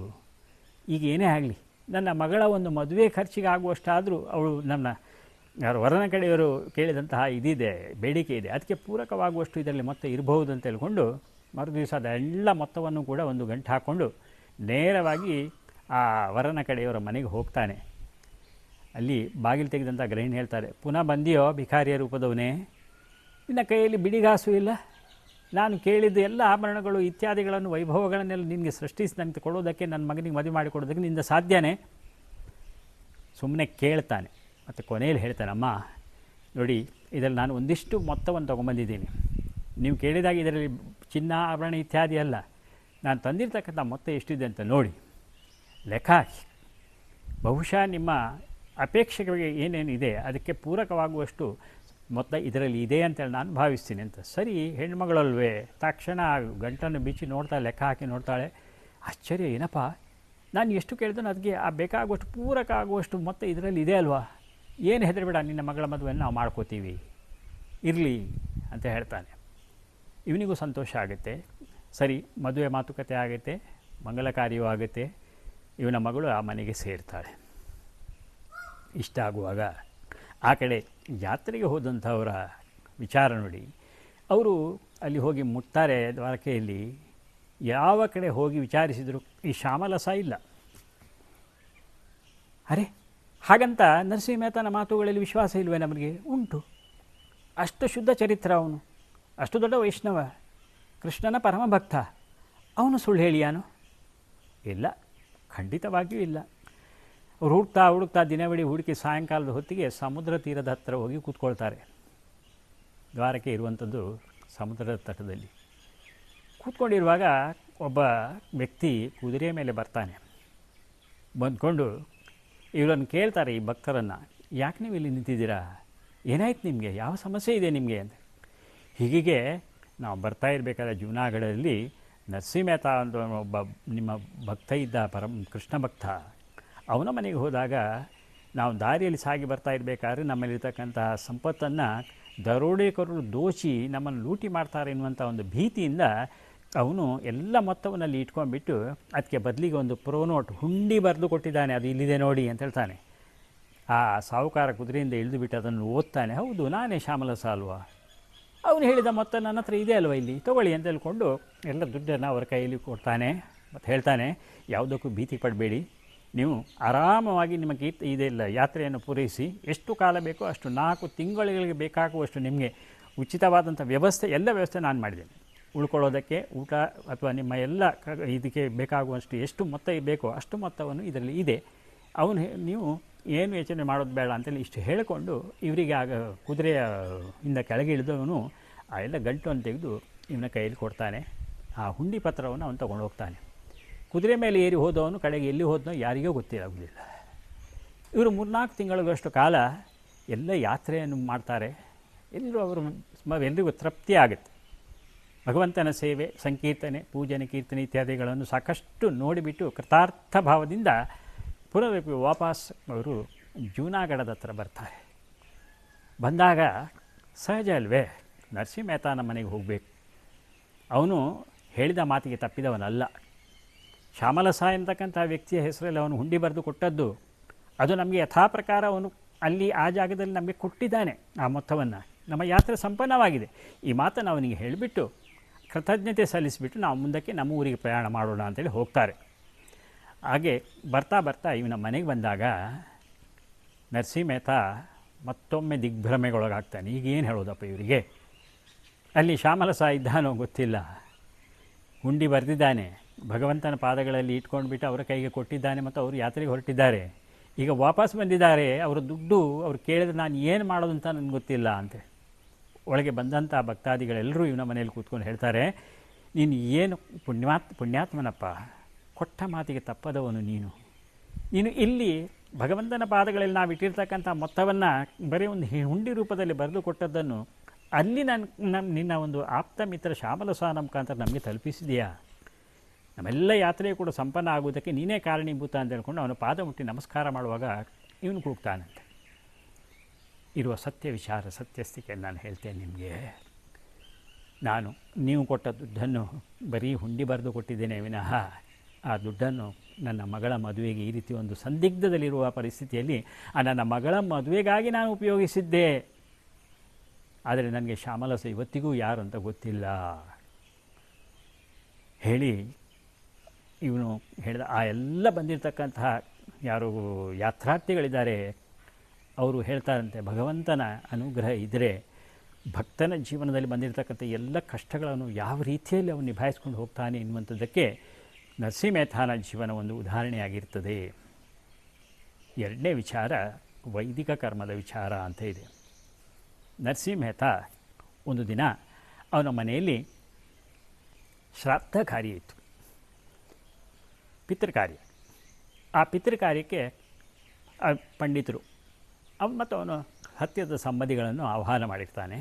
ಈಗ ಏನೇ ಆಗಲಿ, ನನ್ನ ಮಗಳ ಒಂದು ಮದುವೆ ಖರ್ಚಿಗೆ ಆಗುವಷ್ಟಾದರೂ ಅವಳು ನನ್ನ ಯಾರು ವರನ ಕಡೆಯವರು ಕೇಳಿದಂತಹ ಇದಿದೆ, ಬೇಡಿಕೆ ಇದೆ. ಅದಕ್ಕೆ ಪೂರಕವಾಗುವಷ್ಟು ಇದರಲ್ಲಿ ಮೊತ್ತ ಇರಬಹುದು ಅಂತ ಹೇಳ್ಕೊಂಡು ಮರುದಿವಸ ಅದೆಲ್ಲ ಮೊತ್ತವನ್ನು ಕೂಡ ಒಂದು ಗಂಟು ಹಾಕ್ಕೊಂಡು ನೇರವಾಗಿ ಆ ವರನ ಕಡೆಯವರ ಮನೆಗೆ ಹೋಗ್ತಾನೆ. ಅಲ್ಲಿ ಬಾಗಿಲು ತೆಗೆದಂಥ ಗೃಹಿಣಿ ಹೇಳ್ತಾರೆ, ಪುನಃ ಬಂದಿಯೋ ಭಿಕಾರಿಯ ರೂಪದವನೇ? ನಿನ್ನ ಕೈಯಲ್ಲಿ ಬಿಡಿಗಾಸು ಇಲ್ಲ? ನಾನು ಕೇಳಿದ್ದು ಎಲ್ಲ ಆಭರಣಗಳು, ಇತ್ಯಾದಿಗಳನ್ನು, ವೈಭವಗಳನ್ನೆಲ್ಲ ನಿನಗೆ ಸೃಷ್ಟಿಸಿ ನನಗೆ ಕೊಡೋದಕ್ಕೆ, ನನ್ನ ಮಗನಿಗೆ ಮದುವೆ ಮಾಡಿಕೊಡೋದಕ್ಕೆ ನಿಂದ ಸಾಧ್ಯನೇ? ಸುಮ್ಮನೆ ಕೇಳ್ತಾನೆ. ಮತ್ತು ಕೊನೆಯಲ್ಲಿ ಹೇಳ್ತಾರಮ್ಮ ನೋಡಿ, ಇದರಲ್ಲಿ ನಾನು ಒಂದಿಷ್ಟು ಮೊತ್ತವನ್ನು ತೊಗೊಂಬಂದಿದ್ದೀನಿ ನೀವು ಕೇಳಿದಾಗ ಇದರಲ್ಲಿ ಚಿನ್ನ, ಆಭರಣ ಇತ್ಯಾದಿ ಅಲ್ಲ. ನಾನು ತಂದಿರ್ತಕ್ಕಂಥ ಮೊತ್ತ ಎಷ್ಟಿದೆ ಅಂತ ನೋಡಿ. ಲೆಕ್ಕ ಬಹುಶಃ ನಿಮ್ಮ ಅಪೇಕ್ಷೆಗಳಿಗೆ ಏನೇನಿದೆ, ಅದಕ್ಕೆ ಪೂರಕವಾಗುವಷ್ಟು ಮೊತ್ತ ಇದರಲ್ಲಿ ಇದೆ ಅಂತೇಳಿ ನಾನು ಭಾವಿಸ್ತೀನಿ ಅಂತ. ಸರಿ, ಹೆಣ್ಮಗಳಲ್ವೇ, ತಕ್ಷಣ ಗಂಟನ್ನು ಬಿಚ್ಚಿ ನೋಡ್ತಾಳೆ ಲೆಕ್ಕ ಹಾಕಿ ನೋಡ್ತಾಳೆ. ಆಶ್ಚರ್ಯ, ಏನಪ್ಪ? ನಾನು ಎಷ್ಟು ಕೇಳಿದನು ಅದಕ್ಕೆ ಆ ಬೇಕಾಗುವಷ್ಟು, ಪೂರಕ ಆಗುವಷ್ಟು ಮೊತ್ತ ಇದರಲ್ಲಿ ಇದೆ ಅಲ್ವಾ? ಏನು ಹೆದರಿಬೇಡ ನಿನ್ನ ಮಗಳ ಮದುವೆಯನ್ನು ನಾವು ಮಾಡ್ಕೋತೀವಿ. ಇರಲಿ ಅಂತ ಹೇಳ್ತಾನೆ. ಇವನಿಗೂ ಸಂತೋಷ ಆಗುತ್ತೆ. ಸರಿ, ಮದುವೆ ಮಾತುಕತೆ ಆಗುತ್ತೆ ಮಂಗಲ ಕಾರ್ಯವೂ ಆಗುತ್ತೆ. ಇವನ ಮಗಳು ಆ ಮನೆಗೆ ಸೇರ್ತಾಳೆ. ಇಷ್ಟ ಆಗುವಾಗ ಆ ಕಡೆ ಜಾತ್ರೆಗೆ ಹೋದಂಥವರ ವಿಚಾರ ನೋಡಿ. ಅವರು ಅಲ್ಲಿ ಹೋಗಿ ಮುಟ್ತಾರೆ ದ್ವಾರಕೆಯಲ್ಲಿ. ಯಾವ ಕಡೆ ಹೋಗಿ ವಿಚಾರಿಸಿದರೂ ಈ ಶ್ಯಾಮಲಸ ಇಲ್ಲ. ಅರೆ ಹಾಗಂತ ನರಸಿಂಹ ಮೆಹತಾನ ಮಾತುಗಳಲ್ಲಿ ವಿಶ್ವಾಸ ಇಲ್ವೇ ನಮಗೆ? ಉಂಟು. ಅಷ್ಟು ಶುದ್ಧ ಚರಿತ್ರ ಅವನು. ಅಷ್ಟು ದೊಡ್ಡ ವೈಷ್ಣವ. ಕೃಷ್ಣನ ಪರಮ ಭಕ್ತ ಅವನು ಸುಳ್ಳು ಹೇಳಿಯಾನು ಇಲ್ಲ. ಖಂಡಿತವಾಗಿಯೂ ಇಲ್ಲ. ಅವ್ರು ಹುಡುಕ್ತಾ ಹುಡುಕ್ತಾ ದಿನವಿಡೀ ಹುಡುಕಿ ಸಾಯಂಕಾಲದ ಹೊತ್ತಿಗೆ ಸಮುದ್ರ ತೀರದ ಹತ್ತಿರ ಹೋಗಿ ಕೂತ್ಕೊಳ್ತಾರೆ. ದ್ವಾರಕೆ ಇರುವಂಥದ್ದು ಸಮುದ್ರದ ತಟದಲ್ಲಿ. ಕೂತ್ಕೊಂಡಿರುವಾಗ ಒಬ್ಬ ವ್ಯಕ್ತಿ ಕುದುರೆ ಮೇಲೆ ಬರ್ತಾನೆ. ಬಂದ್ಕೊಂಡು ಇವರನ್ನು ಕೇಳ್ತಾರೆ ಈ ಭಕ್ತರನ್ನು, ಯಾಕೆ ನೀವು ಇಲ್ಲಿ ನಿಂತಿದ್ದೀರಾ? ಏನಾಯ್ತು ನಿಮಗೆ? ಯಾವ ಸಮಸ್ಯೆ ಇದೆ ನಿಮಗೆ? ಅಂತ. ಹೀಗೆ ನಾವು ಬರ್ತಾ ಇರಬೇಕಾದ್ರೆ ಜೂನಾಗಢದಲ್ಲಿ ನರಸಿಂಹತಾ ಅಂತ ಒಬ್ಬ ನಿಮ್ಮ ಭಕ್ತ ಇದ್ದ ಪರಂ, ಕೃಷ್ಣ ಭಕ್ತ, ಅವನ ಮನೆಗೆ ಹೋದಾಗ ನಾವು ದಾರಿಯಲ್ಲಿ ಸಾಗಿ ಬರ್ತಾ ಇರಬೇಕಾದ್ರೆ ನಮ್ಮಲ್ಲಿರ್ತಕ್ಕಂತಹ ಸಂಪತ್ತನ್ನು ದರೋಡೆಕರು ದೋಚಿ ನಮ್ಮನ್ನು ಲೂಟಿ ಮಾಡ್ತಾರೆ ಎನ್ನುವಂಥ ಒಂದು ಭೀತಿಯಿಂದ ಅವನು ಎಲ್ಲ ಮೊತ್ತವನ್ನು ಅಲ್ಲಿ ಇಟ್ಕೊಂಡ್ಬಿಟ್ಟು ಅದಕ್ಕೆ ಬದಲಿಗೆ ಒಂದು ಪ್ರೋನೋಟ್ ಹುಂಡಿ ಬರೆದು ಕೊಟ್ಟಿದ್ದಾನೆ, ಅದು ಇಲ್ಲಿದೆ ನೋಡಿ ಅಂತ ಹೇಳ್ತಾನೆ. ಆ ಸಾಹುಕಾರ ಕುದುರೆಯಿಂದ ಇಳಿದುಬಿಟ್ಟು ಅದನ್ನು ಓದ್ತಾನೆ, ಹೌದು, ನಾನೇ ಶ್ಯಾಮಲ ಸಾಲ್ವ. ಅವನು ಹೇಳಿದ ಮೊತ್ತ ನನ್ನ ಹತ್ರ ಇದೆ ಅಲ್ವಾ ಇಲ್ಲಿ? ತೊಗೊಳ್ಳಿ ಅಂತ ಹೇಳ್ಕೊಂಡು ಎಲ್ಲ ದುಡ್ಡನ್ನು ಅವರ ಕೈಯಲ್ಲಿ ಕೊಡ್ತಾನೆ ಮತ್ತು ಹೇಳ್ತಾನೆ, ಯಾವುದಕ್ಕೂ ಭೀತಿ ಪಡಬೇಡಿ. ನೀವು ಆರಾಮವಾಗಿ ನಿಮ್ಮ ಗೀತ ಇದೆಲ್ಲ ಯಾತ್ರೆಯನ್ನು ಪೂರೈಸಿ, ಎಷ್ಟು ಕಾಲ ಬೇಕೋ ಅಷ್ಟು ನಾಲ್ಕು ತಿಂಗಳಿಗೆ ಬೇಕಾಗುವಷ್ಟು ನಿಮಗೆ ಉಚಿತವಾದಂಥ ವ್ಯವಸ್ಥೆ, ಎಲ್ಲ ವ್ಯವಸ್ಥೆ ನಾನು ಮಾಡಿದ್ದೇನೆ. ಉಳ್ಕೊಳ್ಳೋದಕ್ಕೆ ಊಟ ಅಥವಾ ನಿಮ್ಮ ಎಲ್ಲ ಇದಕ್ಕೆ ಬೇಕಾಗುವಷ್ಟು ಎಷ್ಟು ಮೊತ್ತ ಬೇಕೋ ಅಷ್ಟು ಮೊತ್ತವನ್ನು ಇದರಲ್ಲಿ ಇದೆ. ಅವನು ನೀವು ಏನು ಯೋಚನೆ ಮಾಡೋದು ಬೇಡ ಅಂತೇಳಿ ಇಷ್ಟು ಹೇಳಿಕೊಂಡು ಇವರಿಗೆ ಆಗ ಕುದುರೆಯ ಇಂದ ಕೆಳಗೆ ಇಳಿದವನು ಆ ಎಲ್ಲ ಗಂಟನ್ನು ತೆಗೆದು ಇವನ ಕೈಯಲ್ಲಿ ಕೊಡ್ತಾನೆ. ಆ ಹುಂಡಿ ಪತ್ರವನ್ನು ಅವನು ತೊಗೊಂಡು ಹೋಗ್ತಾನೆ. ಕುದುರೆ ಮೇಲೆ ಏರಿ ಹೋದವನು ಕಡೆಗೆ ಎಲ್ಲಿ ಹೋದನೋ ಯಾರಿಗೂ ಗೊತ್ತಿರೋದಿಲ್ಲ ಇವರು ಮೂರ್ನಾಲ್ಕು ತಿಂಗಳಷ್ಟು ಕಾಲ ಎಲ್ಲ ಯಾತ್ರೆಯನ್ನು ಮಾಡ್ತಾರೆ. ಎಲ್ಲರೂ ಅವರು ಎಲ್ಲರಿಗೂ ತೃಪ್ತಿ ಆಗುತ್ತೆ. ಭಗವಂತನ ಸೇವೆ, ಸಂಕೀರ್ತನೆ, ಪೂಜನೆ, ಕೀರ್ತನೆ ಇತ್ಯಾದಿಗಳನ್ನು ಸಾಕಷ್ಟು ನೋಡಿಬಿಟ್ಟು ಕೃತಾರ್ಥ ಭಾವದಿಂದ ಪುನರಪಿ ವಾಪಸ್ ಅವರು ಜೂನಾಗಢದ ಹತ್ರ ಬರ್ತಾರೆ. ಬಂದಾಗ ಸಹಜ ಅಲ್ವೇ ನರಸಿಂಹ ಮೆಹತಾನ ಮನೆಗೆ ಹೋಗಬೇಕು. ಅವನು ಹೇಳಿದ ಮಾತಿಗೆ ತಪ್ಪಿದವನಲ್ಲ. ಶ್ಯಾಮಲಸ ಎಂತಕ್ಕಂಥ ವ್ಯಕ್ತಿಯ ಹೆಸರಲ್ಲಿ ಅವನು ಹುಂಡಿ ಬರೆದು ಕೊಟ್ಟದ್ದು, ಅದು ನಮಗೆ ಯಥಾ ಪ್ರಕಾರ ಅವನು ಅಲ್ಲಿ ಆ ಜಾಗದಲ್ಲಿ ನಮಗೆ ಕೊಟ್ಟಿದ್ದಾನೆ, ಆ ಮೊತ್ತವನ್ನು. ನಮ್ಮ ಯಾತ್ರೆ ಸಂಪನ್ನವಾಗಿದೆ. ಈ ಮಾತನ್ನು ಅವನಿಗೆ ಹೇಳಿಬಿಟ್ಟು ಕೃತಜ್ಞತೆ ಸಲ್ಲಿಸಿಬಿಟ್ಟು ನಾವು ಮುಂದಕ್ಕೆ ನಮ್ಮ ಊರಿಗೆ ಪ್ರಯಾಣ ಮಾಡೋಣ ಅಂತೇಳಿ ಹೋಗ್ತಾರೆ. ಹಾಗೆ ಬರ್ತಾ ಬರ್ತಾ ಇವನ ಮನೆಗೆ ಬಂದಾಗ ನರಸಿಂಹ ಮೆಹ್ತಾ ಮತ್ತೊಮ್ಮೆ ದಿಗ್ಭ್ರಮೆಗೊಳಗಾಗ್ತಾನೆ. ಈಗ ಏನು ಹೇಳೋದಪ್ಪ ಇವರಿಗೆ? ಅಲ್ಲಿ ಶ್ಯಾಮಲಸ ಇದ್ದಾನೋ ಗೊತ್ತಿಲ್ಲ. ಹುಂಡಿ ಬರೆದಿದ್ದಾನೆ. ಭಗವಂತನ ಪಾದಗಳಲ್ಲಿ ಇಟ್ಕೊಂಡ್ಬಿಟ್ಟು ಅವರ ಕೈಗೆ ಕೊಟ್ಟಿದ್ದಾನೆ ಮತ್ತು ಅವರು ಯಾತ್ರೆಗೆ ಹೊರಟಿದ್ದಾರೆ. ಈಗ ವಾಪಸ್ ಬಂದಿದ್ದಾರೆ. ಅವರ ದುಡ್ಡು ಅವ್ರು ಕೇಳಿದ್ರೆ ನಾನು ಏನು ಮಾಡೋದು ಅಂತ ನನಗೆ ಗೊತ್ತಿಲ್ಲ ಅಂತೆ. ಒಳಗೆ ಬಂದಂಥ ಭಕ್ತಾದಿಗಳೆಲ್ಲರೂ ಇವನ ಮನೆಯಲ್ಲಿ ಕೂತ್ಕೊಂಡು ಹೇಳ್ತಾರೆ, ನೀನು ಏನು ಪುಣ್ಯಾತ್, ಪುಣ್ಯಾತ್ಮನಪ್ಪ, ಕೊಟ್ಟ ಮಾತಿಗೆ ತಪ್ಪದವನು ನೀನು. ನೀನು ಇಲ್ಲಿ ಭಗವಂತನ ಪಾದಗಳಲ್ಲಿ ನಾವು ಇಟ್ಟಿರ್ತಕ್ಕಂಥ ಮೊತ್ತವನ್ನು ಬರೀ ಒಂದು ಹುಂಡಿ ರೂಪದಲ್ಲಿ ಬರೆದು ಕೊಟ್ಟದ್ದನ್ನು ಅಲ್ಲಿ ನಾನು ನಮ್ಮ ನಿನ್ನ ಒಂದು ಆಪ್ತ ಮಿತ್ರ ಶ್ಯಾಮಲಸ ಮುಖಾಂತರ ನಮಗೆ ತಲುಪಿಸಿದೆಯಾ? ನಮ್ಮೆಲ್ಲ ಯಾತ್ರೆ ಕೂಡ ಸಂಪನ್ನ ಆಗುವುದಕ್ಕೆ ನೀನೇ ಕಾರಣೀಭೂತ ಅಂತ ಹೇಳ್ಕೊಂಡು ಅವನು ಪಾದ ಮುಟ್ಟಿ ನಮಸ್ಕಾರ ಮಾಡುವಾಗ ಇವನು ಕೂಗ್ತಾನಂತೆ. ಇರುವ ಸತ್ಯ ವಿಚಾರ ಸತ್ಯಸ್ಥಿತಿಯನ್ನು ನಾನು ಹೇಳ್ತೇನೆ ನಿಮಗೆ. ನಾನು, ನೀವು ಕೊಟ್ಟ ದುಡ್ಡನ್ನು ಬರೀ ಹುಂಡಿ ಬರೆದು ಕೊಟ್ಟಿದ್ದೇನೆ ವಿನಃ. ಆ ದುಡ್ಡನ್ನು ನನ್ನ ಮಗಳ ಮದುವೆಗೆ ಈ ರೀತಿ ಒಂದು ಸಂದಿಗ್ಧದಲ್ಲಿರುವ ಪರಿಸ್ಥಿತಿಯಲ್ಲಿ ಆ ನನ್ನ ಮಗಳ ಮದುವೆಗಾಗಿ ನಾನು ಉಪಯೋಗಿಸಿದ್ದೆ. ಆದರೆ ನನಗೆ ಶ್ಯಾಮಲಸ ಇವತ್ತಿಗೂ ಯಾರು ಅಂತ ಗೊತ್ತಿಲ್ಲ. ಹೇಳಿ, ಇವನು ಹೇಳಿದ ಆ ಎಲ್ಲ ಬಂದಿರತಕ್ಕಂತಹ ಯಾರು ಯಾತ್ರಾರ್ಥಿಗಳಿದ್ದಾರೆ ಅವರು ಹೇಳ್ತಾರಂತೆ, ಭಗವಂತನ ಅನುಗ್ರಹ ಇದ್ದರೆ ಭಕ್ತನ ಜೀವನದಲ್ಲಿ ಬಂದಿರತಕ್ಕಂಥ ಎಲ್ಲ ಕಷ್ಟಗಳನ್ನು ಯಾವ ರೀತಿಯಲ್ಲಿ ಅವನು ನಿಭಾಯಿಸ್ಕೊಂಡು ಹೋಗ್ತಾನೆ ಎನ್ನುವಂಥದ್ದಕ್ಕೆ ನರಸಿಂಹೇಥಾನ ಜೀವನ ಒಂದು ಉದಾಹರಣೆಯಾಗಿರ್ತದೆ. ಎರಡನೇ ವಿಚಾರ ವೈದಿಕ ಕರ್ಮದ ವಿಚಾರ ಅಂತ ಇದೆ. ನರಸಿಂಹೇಥ ಒಂದು ದಿನ ಅವನ ಮನೆಯಲ್ಲಿ ಶ್ರಾದ್ದ ಕಾರ್ಯ ಇತ್ತು. ಪಿತೃಕಾರ್ಯ ಆ ಪಿತೃಕಾರ್ಯಕ್ಕೆ ಪಂಡಿತರು ಅವನು ಮತ್ತು ಅವನು ಹತ್ತಿರದ ಸಂಬಂಧಿಗಳನ್ನು ಆಹ್ವಾನ ಮಾಡಿರ್ತಾನೆ.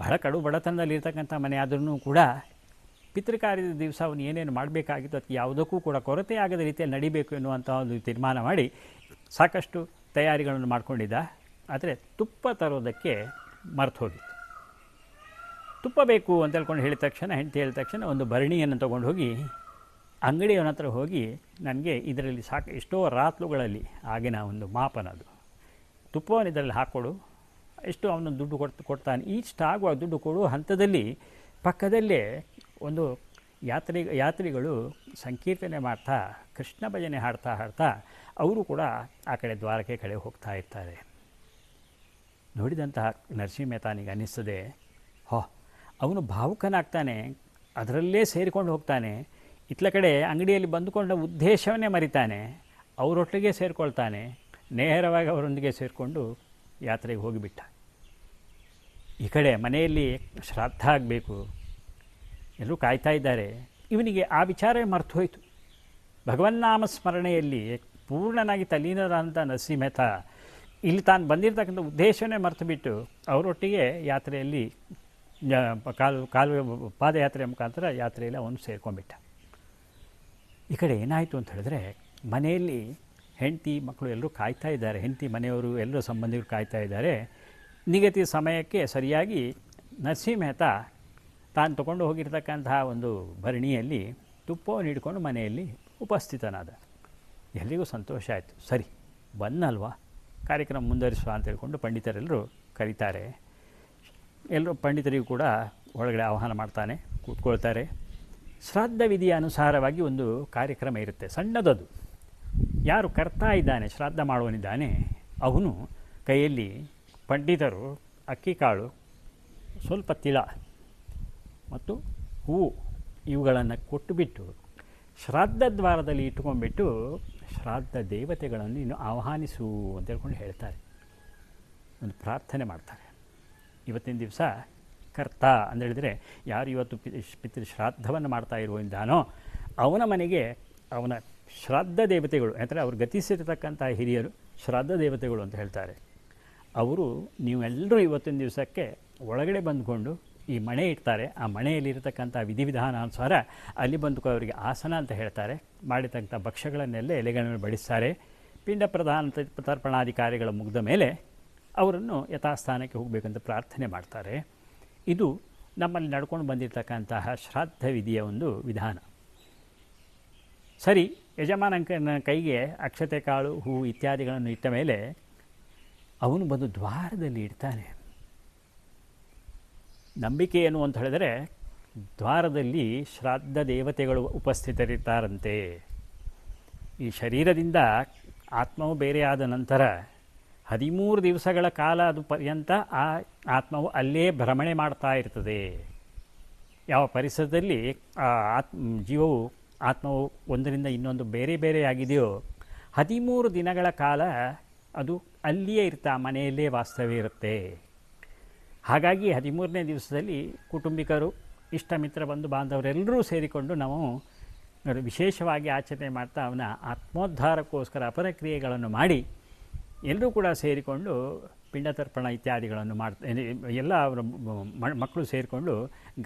ಬಹಳ ಕಡು ಬಡತನದಲ್ಲಿರ್ತಕ್ಕಂಥ ಮನೆ ಆದ್ರೂ ಕೂಡ ಪಿತೃಕಾರ್ಯದ ದಿವಸ ಅವನು ಏನೇನು ಮಾಡಬೇಕಾಗಿತ್ತು ಅದಕ್ಕೆ ಯಾವುದಕ್ಕೂ ಕೂಡ ಕೊರತೆ ಆಗದ ರೀತಿಯಲ್ಲಿ ನಡಿಬೇಕು ಎನ್ನುವಂಥ ಒಂದು ತೀರ್ಮಾನ ಮಾಡಿ ಸಾಕಷ್ಟು ತಯಾರಿಗಳನ್ನು ಮಾಡಿಕೊಂಡಿದ್ದ. ಆದರೆ ತುಪ್ಪ ತರೋದಕ್ಕೆ ಮರ್ತು ಹೋಗಿತ್ತು. ತುಪ್ಪ ಬೇಕು ಅಂತ ಹೇಳ್ಕೊಂಡು ಹೇಳಿದ ತಕ್ಷಣ, ಹೆಂಡತಿ ಹೇಳಿದ ತಕ್ಷಣ ಒಂದು ಭರಣಿಯನ್ನು ತೊಗೊಂಡು ಹೋಗಿ ಅಂಗಡಿಯವನ ಹತ್ರ ಹೋಗಿ, ನನಗೆ ಇದರಲ್ಲಿ ಸಾಕು, ಎಷ್ಟೋ ರಾತ್ಲುಗಳಲ್ಲಿ ಆಗಿನ ಒಂದು ಮಾಪನ ಅದು. ತುಪ್ಪವನ್ನು ಇದರಲ್ಲಿ ಹಾಕ್ಕೊಡು. ಎಷ್ಟು ಅವನು ದುಡ್ಡು ಕೊಡ್ತು, ಕೊಡ್ತಾನೆ. ಇಷ್ಟ ಆಗುವ ದುಡ್ಡು ಕೊಡುವ ಹಂತದಲ್ಲಿ ಪಕ್ಕದಲ್ಲೇ ಒಂದು ಯಾತ್ರಿ, ಯಾತ್ರಿಗಳು ಸಂಕೀರ್ತನೆ ಮಾಡ್ತಾ, ಕೃಷ್ಣ ಭಜನೆ ಹಾಡ್ತಾ ಹಾಡ್ತಾ ಅವರು ಕೂಡ ಆ ಕಡೆ ದ್ವಾರಕೆ ಕಡೆ ಹೋಗ್ತಾ ಇರ್ತಾರೆ. ನೋಡಿದಂತಹ ನರಸಿಂಹ ಮೆಹತಾನಿಗೆ ಅನ್ನಿಸ್ತದೆ, ಹೋ, ಅವನು ಭಾವುಕನಾಗ್ತಾನೆ, ಅದರಲ್ಲೇ ಸೇರಿಕೊಂಡು ಹೋಗ್ತಾನೆ, ಇತ್ಲ ಕಡೆ ಅಂಗಡಿಯಲ್ಲಿ ಬಂದುಕೊಂಡ ಉದ್ದೇಶವನ್ನೇ ಮರಿತಾನೆ, ಅವರೊಟ್ಟಿಗೆ ಸೇರಿಕೊಳ್ತಾನೆ ನೇರವಾಗಿ ಅವರೊಂದಿಗೆ ಸೇರಿಕೊಂಡು ಯಾತ್ರೆಗೆ ಹೋಗಿಬಿಟ್ಟ. ಈ ಕಡೆ ಮನೆಯಲ್ಲಿ ಶ್ರಾದ್ದ ಆಗಬೇಕು. ಎಲ್ಲರೂ ಕಾಯ್ತಾ ಇದ್ದಾರೆ. ಇವನಿಗೆ ಆ ವಿಚಾರವೇ ಮರ್ತು ಹೋಯಿತು. ಭಗವನ್ನಾಮ ಸ್ಮರಣೆಯಲ್ಲಿ ಪೂರ್ಣನಾಗಿ ತಲ್ಲೀನರಾದಂಥ ನರಸಿಂಹ ಮೆಹ್ತಾ ಇಲ್ಲಿ ತಾನು ಬಂದಿರತಕ್ಕಂಥ ಉದ್ದೇಶವೇ ಮರೆತು ಬಿಟ್ಟು ಅವರೊಟ್ಟಿಗೆ ಯಾತ್ರೆಯಲ್ಲಿ ಕಾಲು, ಕಾಲುವೆ ಪಾದಯಾತ್ರೆ ಮುಖಾಂತರ ಯಾತ್ರೆಯಲ್ಲಿ ಅವನು ಸೇರ್ಕೊಂಡ್ಬಿಟ್ಟ. ಈ ಕಡೆ ಏನಾಯಿತು ಅಂತ ಹೇಳಿದ್ರೆ ಮನೆಯಲ್ಲಿ ಹೆಂಡತಿ ಮಕ್ಕಳು ಎಲ್ಲರೂ ಕಾಯ್ತಾ ಇದ್ದಾರೆ, ಹೆಂಡತಿ ಮನೆಯವರು ಎಲ್ಲರೂ ಸಂಬಂಧಿಕರು ಕಾಯ್ತಾ ಇದ್ದಾರೆ. ನಿಗದಿತ ಸಮಯಕ್ಕೆ ಸರಿಯಾಗಿ ನರಸಿಂಹ ಮೆಹ್ತಾ ತಾನು ತಗೊಂಡು ಹೋಗಿರ್ತಕ್ಕಂತಹ ಒಂದು ಭರಣಿಯಲ್ಲಿ ತುಪ್ಪವನ್ನು ಹಿಡ್ಕೊಂಡು ಮನೆಯಲ್ಲಿ ಉಪಸ್ಥಿತನಾದ. ಎಲ್ಲಿಗೂ ಸಂತೋಷ ಆಯಿತು. ಸರಿ, ಬಂದಲ್ವಾ? ಕಾರ್ಯಕ್ರಮ ಮುಂದುವರಿಸುವ ಅಂತ ಹೇಳ್ಕೊಂಡು ಪಂಡಿತರೆಲ್ಲರೂ ಕರೀತಾರೆ. ಎಲ್ಲರೂ ಪಂಡಿತರಿಗೂ ಕೂಡ ಒಳಗಡೆ ಆಹ್ವಾನ ಮಾಡ್ತಾನೆ, ಕೂತ್ಕೊಳ್ತಾರೆ. ಶ್ರಾದ್ದ ವಿಧಿಯ ಅನುಸಾರವಾಗಿ ಒಂದು ಕಾರ್ಯಕ್ರಮ ಇರುತ್ತೆ, ಸಣ್ಣದದು. ಯಾರು ಕರ್ತಾ ಇದ್ದಾನೆ, ಶ್ರಾದ್ದ ಮಾಡುವನಿದ್ದಾನೆ ಅವನು ಕೈಯಲ್ಲಿ ಪಂಡಿತರು, ಅಕ್ಕಿ ಕಾಳು, ಸ್ವಲ್ಪ ತಿಳ ಮತ್ತು ಹೂವು ಇವುಗಳನ್ನು ಕೊಟ್ಟುಬಿಟ್ಟು ಶ್ರಾದ್ದ ದ್ವಾರದಲ್ಲಿ ಇಟ್ಕೊಂಡ್ಬಿಟ್ಟು ಶ್ರಾದ್ದ ದೇವತೆಗಳನ್ನು ಇನ್ನು ಆಹ್ವಾನಿಸು ಅಂತ ಹೇಳ್ಕೊಂಡು ಹೇಳ್ತಾರೆ. ಒಂದು ಪ್ರಾರ್ಥನೆ ಮಾಡ್ತಾರೆ. ಇವತ್ತಿನ ದಿವಸ ಕರ್ತ ಅಂತ ಹೇಳಿದರೆ, ಯಾರು ಇವತ್ತು ಪಿತೃ ಶ್ರಾದ್ದವನ್ನು ಮಾಡ್ತಾ ಇರುವಂತಾನೋ ಅವನ ಮನೆಗೆ ಅವನ ಶ್ರಾದ್ದ ದೇವತೆಗಳು, ಯಾಕಂದರೆ ಅವರು ಗತಿಸಿರತಕ್ಕಂಥ ಹಿರಿಯರು ಶ್ರಾದ್ದ ದೇವತೆಗಳು ಅಂತ ಹೇಳ್ತಾರೆ. ಅವರು ನೀವೆಲ್ಲರೂ ಇವತ್ತಿನ ದಿವಸಕ್ಕೆ ಒಳಗಡೆ ಬಂದುಕೊಂಡು ಈ ಮಣೆ ಇಡ್ತಾರೆ. ಆ ಮಣೆಯಲ್ಲಿರತಕ್ಕಂಥ ವಿಧಿವಿಧಾನಾನುಸಾರ ಅಲ್ಲಿ ಬಂದು ಅವರಿಗೆ ಆಸನ ಅಂತ ಹೇಳ್ತಾರೆ. ಮಾಡಿರ್ತಕ್ಕಂಥ ಭಕ್ಷ್ಯಗಳನ್ನೆಲ್ಲ ಎಲೆಗಳನ್ನು ಬಡಿಸ್ತಾರೆ. ಪಿಂಡ ಪ್ರಧಾನ ತರ್ಪಣಾಧಿಕಾರಿಗಳ ಮುಗ್ದ ಮೇಲೆ ಅವರನ್ನು ಯಥಾಸ್ಥಾನಕ್ಕೆ ಹೋಗಬೇಕಂತ ಪ್ರಾರ್ಥನೆ ಮಾಡ್ತಾರೆ. ಇದು ನಮ್ಮಲ್ಲಿ ನಡ್ಕೊಂಡು ಬಂದಿರತಕ್ಕಂತಹ ಶ್ರಾದ್ದ ವಿಧಿಯ ಒಂದು ವಿಧಾನ. ಸರಿ ಯಜಮಾನನ ಕೈಗೆ ಅಕ್ಷತೆ, ಕಾಳು, ಹೂ ಇತ್ಯಾದಿಗಳನ್ನು ಇಟ್ಟ ಮೇಲೆ ಅವನು ಬಂದು ದ್ವಾರದಲ್ಲಿ ಇಡ್ತಾನೆ. ನಂಬಿಕೆ ಏನು ಅಂತ ಹೇಳಿದರೆ ದ್ವಾರದಲ್ಲಿ ಶ್ರಾದ್ದ ದೇವತೆಗಳು ಉಪಸ್ಥಿತರಿದ್ದಾರಂತೆ. ಈ ಶರೀರದಿಂದ ಆತ್ಮವು ಬೇರೆಯಾದ ನಂತರ ಹದಿಮೂರು ದಿವಸಗಳ ಕಾಲ ಅದು ಪರ್ಯಂತ ಆ ಆತ್ಮವು ಅಲ್ಲೇ ಭ್ರಮಣೆ ಮಾಡ್ತಾ ಇರ್ತದೆ. ಯಾವ ಪರಿಸರದಲ್ಲಿ ಆ ಆತ್ಮ, ಜೀವವು ಆತ್ಮವು ಒಂದರಿಂದ ಇನ್ನೊಂದು ಬೇರೆ ಬೇರೆಯಾಗಿದೆಯೋ ಹದಿಮೂರು ದಿನಗಳ ಕಾಲ ಅದು ಅಲ್ಲಿಯೇ ಇರ್ತಾ, ಮನೆಯಲ್ಲೇ ವಾಸ್ತವ್ಯ ಇರುತ್ತೆ. ಹಾಗಾಗಿ ಹದಿಮೂರನೇ ದಿವಸದಲ್ಲಿ ಕುಟುಂಬಿಕರು ಇಷ್ಟ ಮಿತ್ರ ಬಂಧು ಬಾಂಧವರೆಲ್ಲರೂ ಸೇರಿಕೊಂಡು ನಾವು ವಿಶೇಷವಾಗಿ ಆಚರಣೆ ಮಾಡ್ತಾ ಅವನ ಆತ್ಮೋದ್ಧಾರಕ್ಕೋಸ್ಕರ ಅಪರ ಕ್ರಿಯೆಗಳನ್ನು ಮಾಡಿ, ಎಲ್ಲರೂ ಕೂಡ ಸೇರಿಕೊಂಡು ಪಿಂಡತರ್ಪಣ ಇತ್ಯಾದಿಗಳನ್ನು ಮಾಡ್ತಾ ಎಲ್ಲ ಅವರ ಮಕ್ಕಳು ಸೇರಿಕೊಂಡು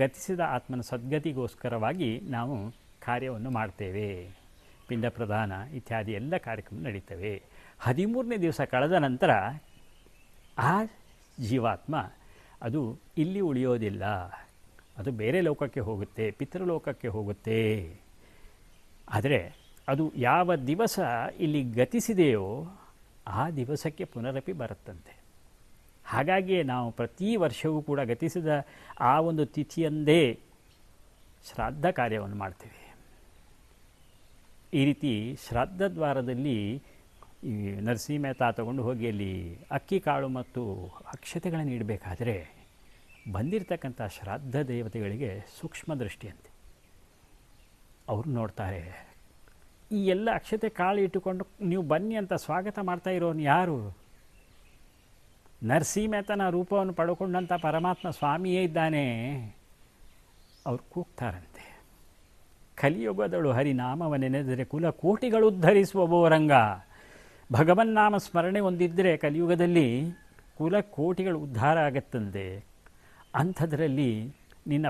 ಗತಿಸಿದ ಆತ್ಮನ ಸದ್ಗತಿಗೋಸ್ಕರವಾಗಿ ನಾವು ಕಾರ್ಯವನ್ನು ಮಾಡ್ತೇವೆ. ಪಿಂಡ ಪ್ರಧಾನ ಇತ್ಯಾದಿ ಎಲ್ಲ ಕಾರ್ಯಕ್ರಮ ನಡೀತವೆ. ಹದಿಮೂರನೇ ದಿವಸ ಕಳೆದ ನಂತರ ಆ ಜೀವಾತ್ಮ ಅದು ಇಲ್ಲಿ ಉಳಿಯೋದಿಲ್ಲ. ಅದು ಬೇರೆ ಲೋಕಕ್ಕೆ ಹೋಗುತ್ತೆ, ಪಿತೃಲೋಕಕ್ಕೆ ಹೋಗುತ್ತೆ. ಆದರೆ ಅದು ಯಾವ ದಿವಸ ಇಲ್ಲಿ ಗತಿಸಿದೆಯೋ ಆ ದಿವಸಕ್ಕೆ ಪುನರಪಿ ಬರುತ್ತಂತೆ. ಹಾಗಾಗಿಯೇ ನಾವು ಪ್ರತಿ ವರ್ಷವೂ ಕೂಡ ಗತಿಸಿದ ಆ ಒಂದು ತಿಥಿಯಂದೇ ಶ್ರಾದ್ದ ಕಾರ್ಯವನ್ನು ಮಾಡ್ತೇವೆ. ಈ ರೀತಿ ಶ್ರಾದ್ದ್ವಾರದಲ್ಲಿ ಈ ನರಸಿಂಹ ಮೆಹ್ತಾ ತಗೊಂಡು ಹೋಗಿ ಅಲ್ಲಿ ಅಕ್ಕಿ ಕಾಳು ಮತ್ತು ಅಕ್ಷತೆಗಳನ್ನು ಇಡಬೇಕಾದ್ರೆ ಬಂದಿರತಕ್ಕಂಥ ಶ್ರಾದ್ದ ದೇವತೆಗಳಿಗೆ ಸೂಕ್ಷ್ಮ ದೃಷ್ಟಿಯಂತೆ. ಅವರು ನೋಡ್ತಾರೆ, ಈ ಎಲ್ಲ ಅಕ್ಷತೆ ಕಾಳು ಇಟ್ಟುಕೊಂಡು ನೀವು ಬನ್ನಿ ಅಂತ ಸ್ವಾಗತ ಮಾಡ್ತಾ ಇರೋನು ಯಾರು? ನರಸಿಂಹತನ ರೂಪವನ್ನು ಪಡ್ಕೊಂಡಂಥ ಪರಮಾತ್ಮ ಸ್ವಾಮಿಯೇ ಇದ್ದಾನೆ. ಅವ್ರು ಕೂಗ್ತಾರಂತೆ ಕಲಿಯುಗದಳು ಹರಿನಾಮವನೆನೆದರೆ ಕುಲ ಕೋಟಿಗಳು ಉದ್ಧರಿಸುವ ರಂಗ ಭಗವನ್ನಾಮ ಸ್ಮರಣೆ ಒಂದಿದ್ದರೆ ಕಲಿಯುಗದಲ್ಲಿ ಕುಲ ಕೋಟಿಗಳು ಉದ್ಧಾರ ಆಗತ್ತಂತೆ. ಅಂಥದ್ರಲ್ಲಿ ನಿನ್ನ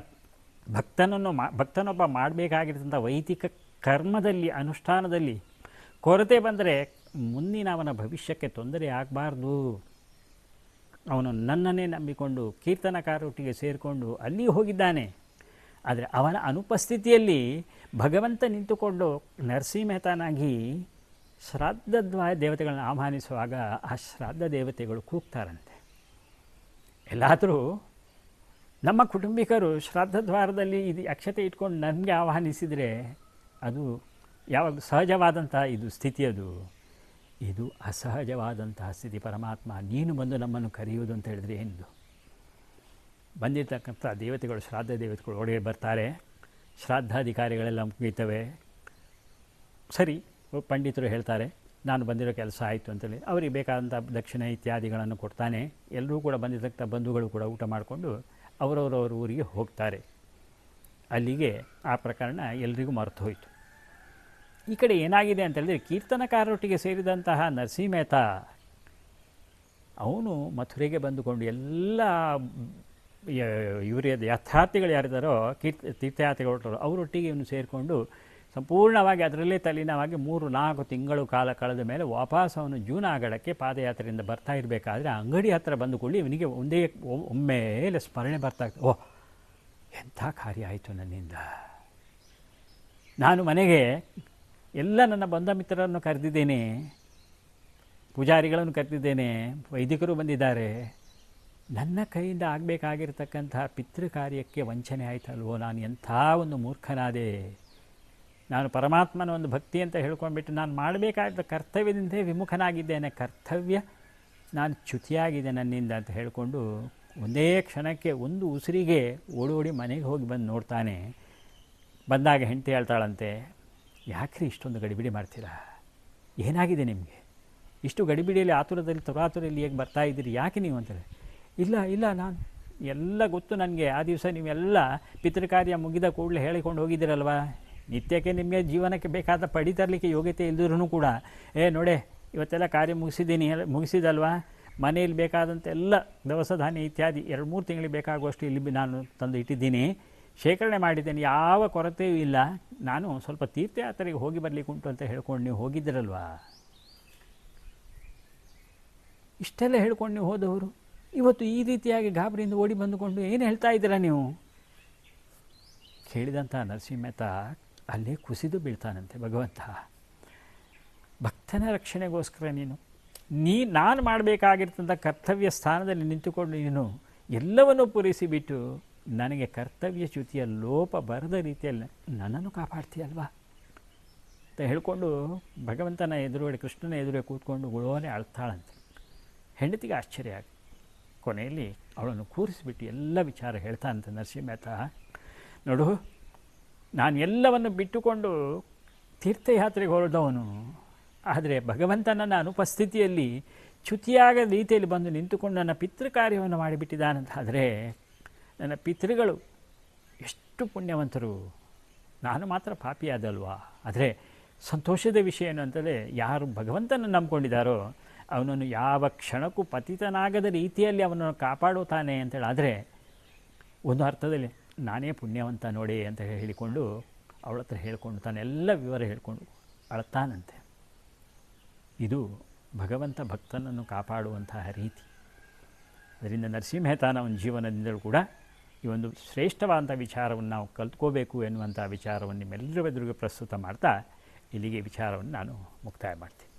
ಭಕ್ತನನ್ನು ಮಾ, ಭಕ್ತನೊಬ್ಬ ಮಾಡಬೇಕಾಗಿರ್ತಂಥ ವೈದಿಕ ಕರ್ಮದಲ್ಲಿ, ಅನುಷ್ಠಾನದಲ್ಲಿ ಕೊರತೆ ಬಂದರೆ ಮುಂದಿನ ಅವನ ಭವಿಷ್ಯಕ್ಕೆ ತೊಂದರೆ ಆಗಬಾರ್ದು. ಅವನು ನನ್ನನ್ನೇ ನಂಬಿಕೊಂಡು ಕೀರ್ತನಕಾರೊಟ್ಟಿಗೆ ಸೇರಿಕೊಂಡು ಅಲ್ಲಿ ಹೋಗಿದ್ದಾನೆ. ಆದರೆ ಅವನ ಅನುಪಸ್ಥಿತಿಯಲ್ಲಿ ಭಗವಂತ ನಿಂತುಕೊಂಡು ನರಸಿಂಹತನಾಗಿ ಮೆಹತಾನಾಗಿ ದ್ವಾ ದೇವತೆಗಳನ್ನ ಆಹ್ವಾನಿಸುವಾಗ ಆ ಶ್ರಾದ್ದ ದೇವತೆಗಳು ಕೂಗ್ತಾರಂತೆ. ಎಲ್ಲಾದರೂ ನಮ್ಮ ಕುಟುಂಬಿಕರು ಶ್ರಾದ್ದ ದ್ವಾರದಲ್ಲಿ ಇದು ಅಕ್ಷತೆ ಇಟ್ಕೊಂಡು ನನಗೆ ಆಹ್ವಾನಿಸಿದರೆ ಅದು ಯಾವಾಗ ಸಹಜವಾದಂಥ ಇದು ಸ್ಥಿತಿ ಅದು. ಇದು ಅಸಹಜವಾದಂತಹ ಸ್ಥಿತಿ ಪರಮಾತ್ಮ, ನೀನು ಬಂದು ನಮ್ಮನ್ನು ಕರೆಯುವುದು ಅಂತ ಹೇಳಿದ್ರೆ ಏನಿದು ಬಂದಿರತಕ್ಕಂಥ ದೇವತೆಗಳು, ಶ್ರಾದ್ದ ದೇವತೆಗಳು ಒಳಗೆ ಬರ್ತಾರೆ. ಶ್ರಾದ್ದಾಧಿಕಾರಿಗಳೆಲ್ಲ ಮುಗೀತವೆ. ಸರಿ, ಪಂಡಿತರು ಹೇಳ್ತಾರೆ, ನಾನು ಬಂದಿರೋ ಕೆಲಸ ಆಯಿತು ಅಂತೇಳಿ. ಅವರಿಗೆ ಬೇಕಾದಂಥ ದಕ್ಷಿಣ ಇತ್ಯಾದಿಗಳನ್ನು ಕೊಡ್ತಾನೆ. ಎಲ್ಲರೂ ಕೂಡ ಬಂದಿರತಕ್ಕಂಥ ಬಂಧುಗಳು ಕೂಡ ಊಟ ಮಾಡಿಕೊಂಡು ಅವರವರವ್ರ ಊರಿಗೆ ಹೋಗ್ತಾರೆ. ಅಲ್ಲಿಗೆ ಆ ಪ್ರಕರಣ ಎಲ್ರಿಗೂ ಮರೆತು ಹೋಯಿತು. ಈ ಕಡೆ ಏನಾಗಿದೆ ಅಂತ ಹೇಳಿದ್ರೆ, ಕೀರ್ತನಕಾರರೊಟ್ಟಿಗೆ ಸೇರಿದಂತಹ ನರಸಿಂಹ ಅವನು ಮಥುರೆಗೆ ಬಂದುಕೊಂಡು ಎಲ್ಲ ಇವರ ಯಥಾರ್ಥಿಗಳು ಯಾರಿದ್ದಾರೋ ಕೀರ್ತಿ ತೀರ್ಥಯಾತ್ರಿಗಳು ಅವರೊಟ್ಟಿಗೆ ಇವನು ಸೇರಿಕೊಂಡು ಸಂಪೂರ್ಣವಾಗಿ ಅದರಲ್ಲೇ ತಲೀನವಾಗಿ ಮೂರು, ನಾಲ್ಕು ತಿಂಗಳು ಕಾಲ ಕಳೆದ ಮೇಲೆ ವಾಪಸ್ ಅವನು ಜೂನಾಗಡಕ್ಕೆ ಪಾದಯಾತ್ರೆಯಿಂದ ಬರ್ತಾ ಇರಬೇಕಾದ್ರೆ ಅಂಗಡಿ ಹತ್ರ ಬಂದುಕೊಳ್ಳಿ, ಇವನಿಗೆ ಒಂದೇ ಒಮ್ಮೆಲೆ ಸ್ಮರಣೆ ಬರ್ತಾ ಓ ಎಂಥ ಕಾರ್ಯ ಆಯಿತು ನನ್ನಿಂದ. ನಾನು ಮನೆಗೆ ಎಲ್ಲ ನನ್ನ ಬಂಧ ಮಿತ್ರರನ್ನು ಕರೆದಿದ್ದೇನೆ, ಪೂಜಾರಿಗಳನ್ನು ಕರೆದಿದ್ದೇನೆ, ವೈದಿಕರು ಬಂದಿದ್ದಾರೆ. ನನ್ನ ಕೈಯಿಂದ ಆಗಬೇಕಾಗಿರ್ತಕ್ಕಂತಹ ಪಿತೃ ಕಾರ್ಯಕ್ಕೆ ವಂಚನೆ ಆಯ್ತಲ್ವೋ ನಾನು ಎಂಥ ಒಂದು ಮೂರ್ಖನಾದೆ? ನಾನು ಪರಮಾತ್ಮನ ಒಂದು ಭಕ್ತಿ ಅಂತ ಹೇಳ್ಕೊಂಡ್ಬಿಟ್ಟು ನಾನು ಮಾಡಬೇಕಾದ ಕರ್ತವ್ಯದಿಂದ ವಿಮುಖನಾಗಿದ್ದೇನೆ. ಕರ್ತವ್ಯ ನಾನು ಚ್ಯುತಿಯಾಗಿದೆ ನನ್ನಿಂದ ಅಂತ ಹೇಳಿಕೊಂಡು ಒಂದೇ ಕ್ಷಣಕ್ಕೆ ಒಂದು ಉಸಿರಿಗೆ ಓಡೋಡಿ ಮನೆಗೆ ಹೋಗಿ ಬಂದು ನೋಡ್ತಾನೆ. ಬಂದಾಗ ಹೆಂಡತಿ ಹೇಳ್ತಾಳಂತೆ, ಯಾಕ್ರಿ ಇಷ್ಟೊಂದು ಗಡಿಬಿಡಿ ಮಾಡ್ತೀರಾ? ಏನಾಗಿದೆ ನಿಮಗೆ? ಇಷ್ಟು ಗಡಿಬಿಡಿಯಲ್ಲಿ ಆತುರದಲ್ಲಿ ತುರಾತುರಲ್ಲಿ ಹೇಗೆ ಬರ್ತಾ ಇದ್ದೀರಿ? ಯಾಕೆ ನೀವು? ಅಂತಾರೆ ಇಲ್ಲ ಇಲ್ಲ, ನಾನು ಎಲ್ಲ ಗೊತ್ತು ನನಗೆ. ಆ ದಿವಸ ನೀವೆಲ್ಲ ಪಿತೃಕಾರ್ಯ ಮುಗಿದ ಕೂಡಲೇ ಹೇಳಿಕೊಂಡು ಹೋಗಿದ್ದೀರಲ್ವ? ನಿತ್ಯಕ್ಕೆ ನಿಮಗೆ ಜೀವನಕ್ಕೆ ಬೇಕಾದ ಪಡಿ ತರಲಿಕ್ಕೆ ಯೋಗ್ಯತೆ ಇಲ್ದಿರೂ ಕೂಡ. ಏ, ನೋಡೆ, ಇವತ್ತೆಲ್ಲ ಕಾರ್ಯ ಮುಗಿಸಿದ್ದೀನಿ ಮುಗಿಸಿದಲ್ವಾ? ಮನೆಯಲ್ಲಿ ಬೇಕಾದಂಥ ಎಲ್ಲ ದವಸ ಧಾನ್ಯ ಇತ್ಯಾದಿ ಎರಡು, ಮೂರು ತಿಂಗಳಿಗೆ ಬೇಕಾಗುವಷ್ಟು ಇಲ್ಲಿ ನಾನು ತಂದು ಇಟ್ಟಿದ್ದೀನಿ. ಶೇಖರಣೆ ಮಾಡಿದ್ದೇನೆ. ಯಾವ ಕೊರತೆಯೂ ಇಲ್ಲ. ನಾನು ಸ್ವಲ್ಪ ತೀರ್ಥಯಾತ್ರೆಗೆ ಹೋಗಿ ಬರಲಿಕ್ಕೆ ಉಂಟು ಅಂತ ಹೇಳ್ಕೊಂಡು ನೀವು ಹೋಗಿದ್ದೀರಲ್ವಾ? ಇಷ್ಟೆಲ್ಲ ಹೇಳ್ಕೊಂಡು ನೀವು ಹೋದವರು? ಇವತ್ತು ಈ ರೀತಿಯಾಗಿ ಗಾಬರಿಯಿಂದ ಓಡಿ ಬಂದುಕೊಂಡು ಏನು ಹೇಳ್ತಾ ಇದ್ದೀರಾ ನೀವು? ಕೇಳಿದಂಥ ನರಸಿಂಹತ ಅಲ್ಲೇ ಕುಸಿದು ಬೀಳ್ತಾನಂತೆ ಭಗವಂತ. ಭಕ್ತನ ರಕ್ಷಣೆಗೋಸ್ಕರ ನೀನು, ನೀ ನಾನು ಮಾಡಬೇಕಾಗಿರ್ತಂಥ ಕರ್ತವ್ಯ ಸ್ಥಾನದಲ್ಲಿ ನಿಂತುಕೊಂಡು ನೀನು ಎಲ್ಲವನ್ನೂ ಪೂರೈಸಿಬಿಟ್ಟು ನನಗೆ ಕರ್ತವ್ಯ ಚ್ಯುತಿಯ ಲೋಪ ಬರದ ರೀತಿಯಲ್ಲಿ ನನ್ನನ್ನು ಕಾಪಾಡ್ತೀಯಲ್ವಾ? ಅಂತ ಹೇಳಿಕೊಂಡು ಭಗವಂತನ ಎದುರುಗಡೆ, ಕೃಷ್ಣನ ಎದುರುಗಡೆ ಕೂತ್ಕೊಂಡು ಗುಳೋನೆ ಅಳ್ತಾಳಂತೆ. ಹೆಂಡತಿಗೆ ಆಶ್ಚರ್ಯ ಆಗ ಕೊನೆಯಲ್ಲಿ ಅವಳನ್ನು ಕೂರಿಸಿಬಿಟ್ಟು ಎಲ್ಲ ವಿಚಾರ ಹೇಳ್ತಾನಂತೆ ನರಸಿಂಹತ ನೋಡು, ನಾನು ಎಲ್ಲವನ್ನು ಬಿಟ್ಟುಕೊಂಡು ತೀರ್ಥಯಾತ್ರೆಗೆ ಹೊರಟವನು. ಆದರೆ ಭಗವಂತ ನನ್ನ ಅನುಪಸ್ಥಿತಿಯಲ್ಲಿ ಚ್ಯುತಿಯಾಗದ ರೀತಿಯಲ್ಲಿ ಬಂದು ನಿಂತುಕೊಂಡು ನನ್ನ ಪಿತೃ ಕಾರ್ಯವನ್ನು ಮಾಡಿಬಿಟ್ಟಿದ್ದಾನಂತ ಆದರೆ ನನ್ನ ಪಿತೃಗಳು ಎಷ್ಟು ಪುಣ್ಯವಂತರು. ನಾನು ಮಾತ್ರ ಪಾಪಿಯಾದಲ್ವಾ? ಆದರೆ ಸಂತೋಷದ ವಿಷಯ ಏನು ಅಂತಂದರೆ ಯಾರು ಭಗವಂತನ ನಂಬ್ಕೊಂಡಿದ್ದಾರೋ ಅವನನ್ನು ಯಾವ ಕ್ಷಣಕ್ಕೂ ಪತಿತನಾಗದ ರೀತಿಯಲ್ಲಿ ಅವನನ್ನು ಕಾಪಾಡುತ್ತಾನೆ ಅಂತೇಳಿ ಆದರೆ ಒಂದು ಅರ್ಥದಲ್ಲಿ ನಾನೇ ಪುಣ್ಯವಂತ ನೋಡಿ ಅಂತ ಹೇಳಿಕೊಂಡು ಅವಳ ಹತ್ರ ಹೇಳ್ಕೊಂಡು ತಾನೆಲ್ಲ ವಿವರ ಹೇಳಿಕೊಂಡು ಅಳ್ತಾನಂತೆ. ಇದು ಭಗವಂತ ಭಕ್ತನನ್ನು ಕಾಪಾಡುವಂತಹ ರೀತಿ. ಅದರಿಂದ ನರಸಿಂಹೇತಾನ ಅವನ ಜೀವನದಿಂದಲೂ ಕೂಡ ಈ ಒಂದು ಶ್ರೇಷ್ಠವಾದಂಥ ವಿಚಾರವನ್ನು ನಾವು ಕಲ್ತ್ಕೋಬೇಕು ಎನ್ನುವಂಥ ವಿಚಾರವನ್ನು ನಿಮ್ಮೆಲ್ಲರ ಎದುರಿಗೆ ಪ್ರಸ್ತುತ ಮಾಡ್ತಾ ಇಲ್ಲಿಗೆ ವಿಚಾರವನ್ನು ನಾನು ಮುಕ್ತಾಯ ಮಾಡ್ತೀನಿ.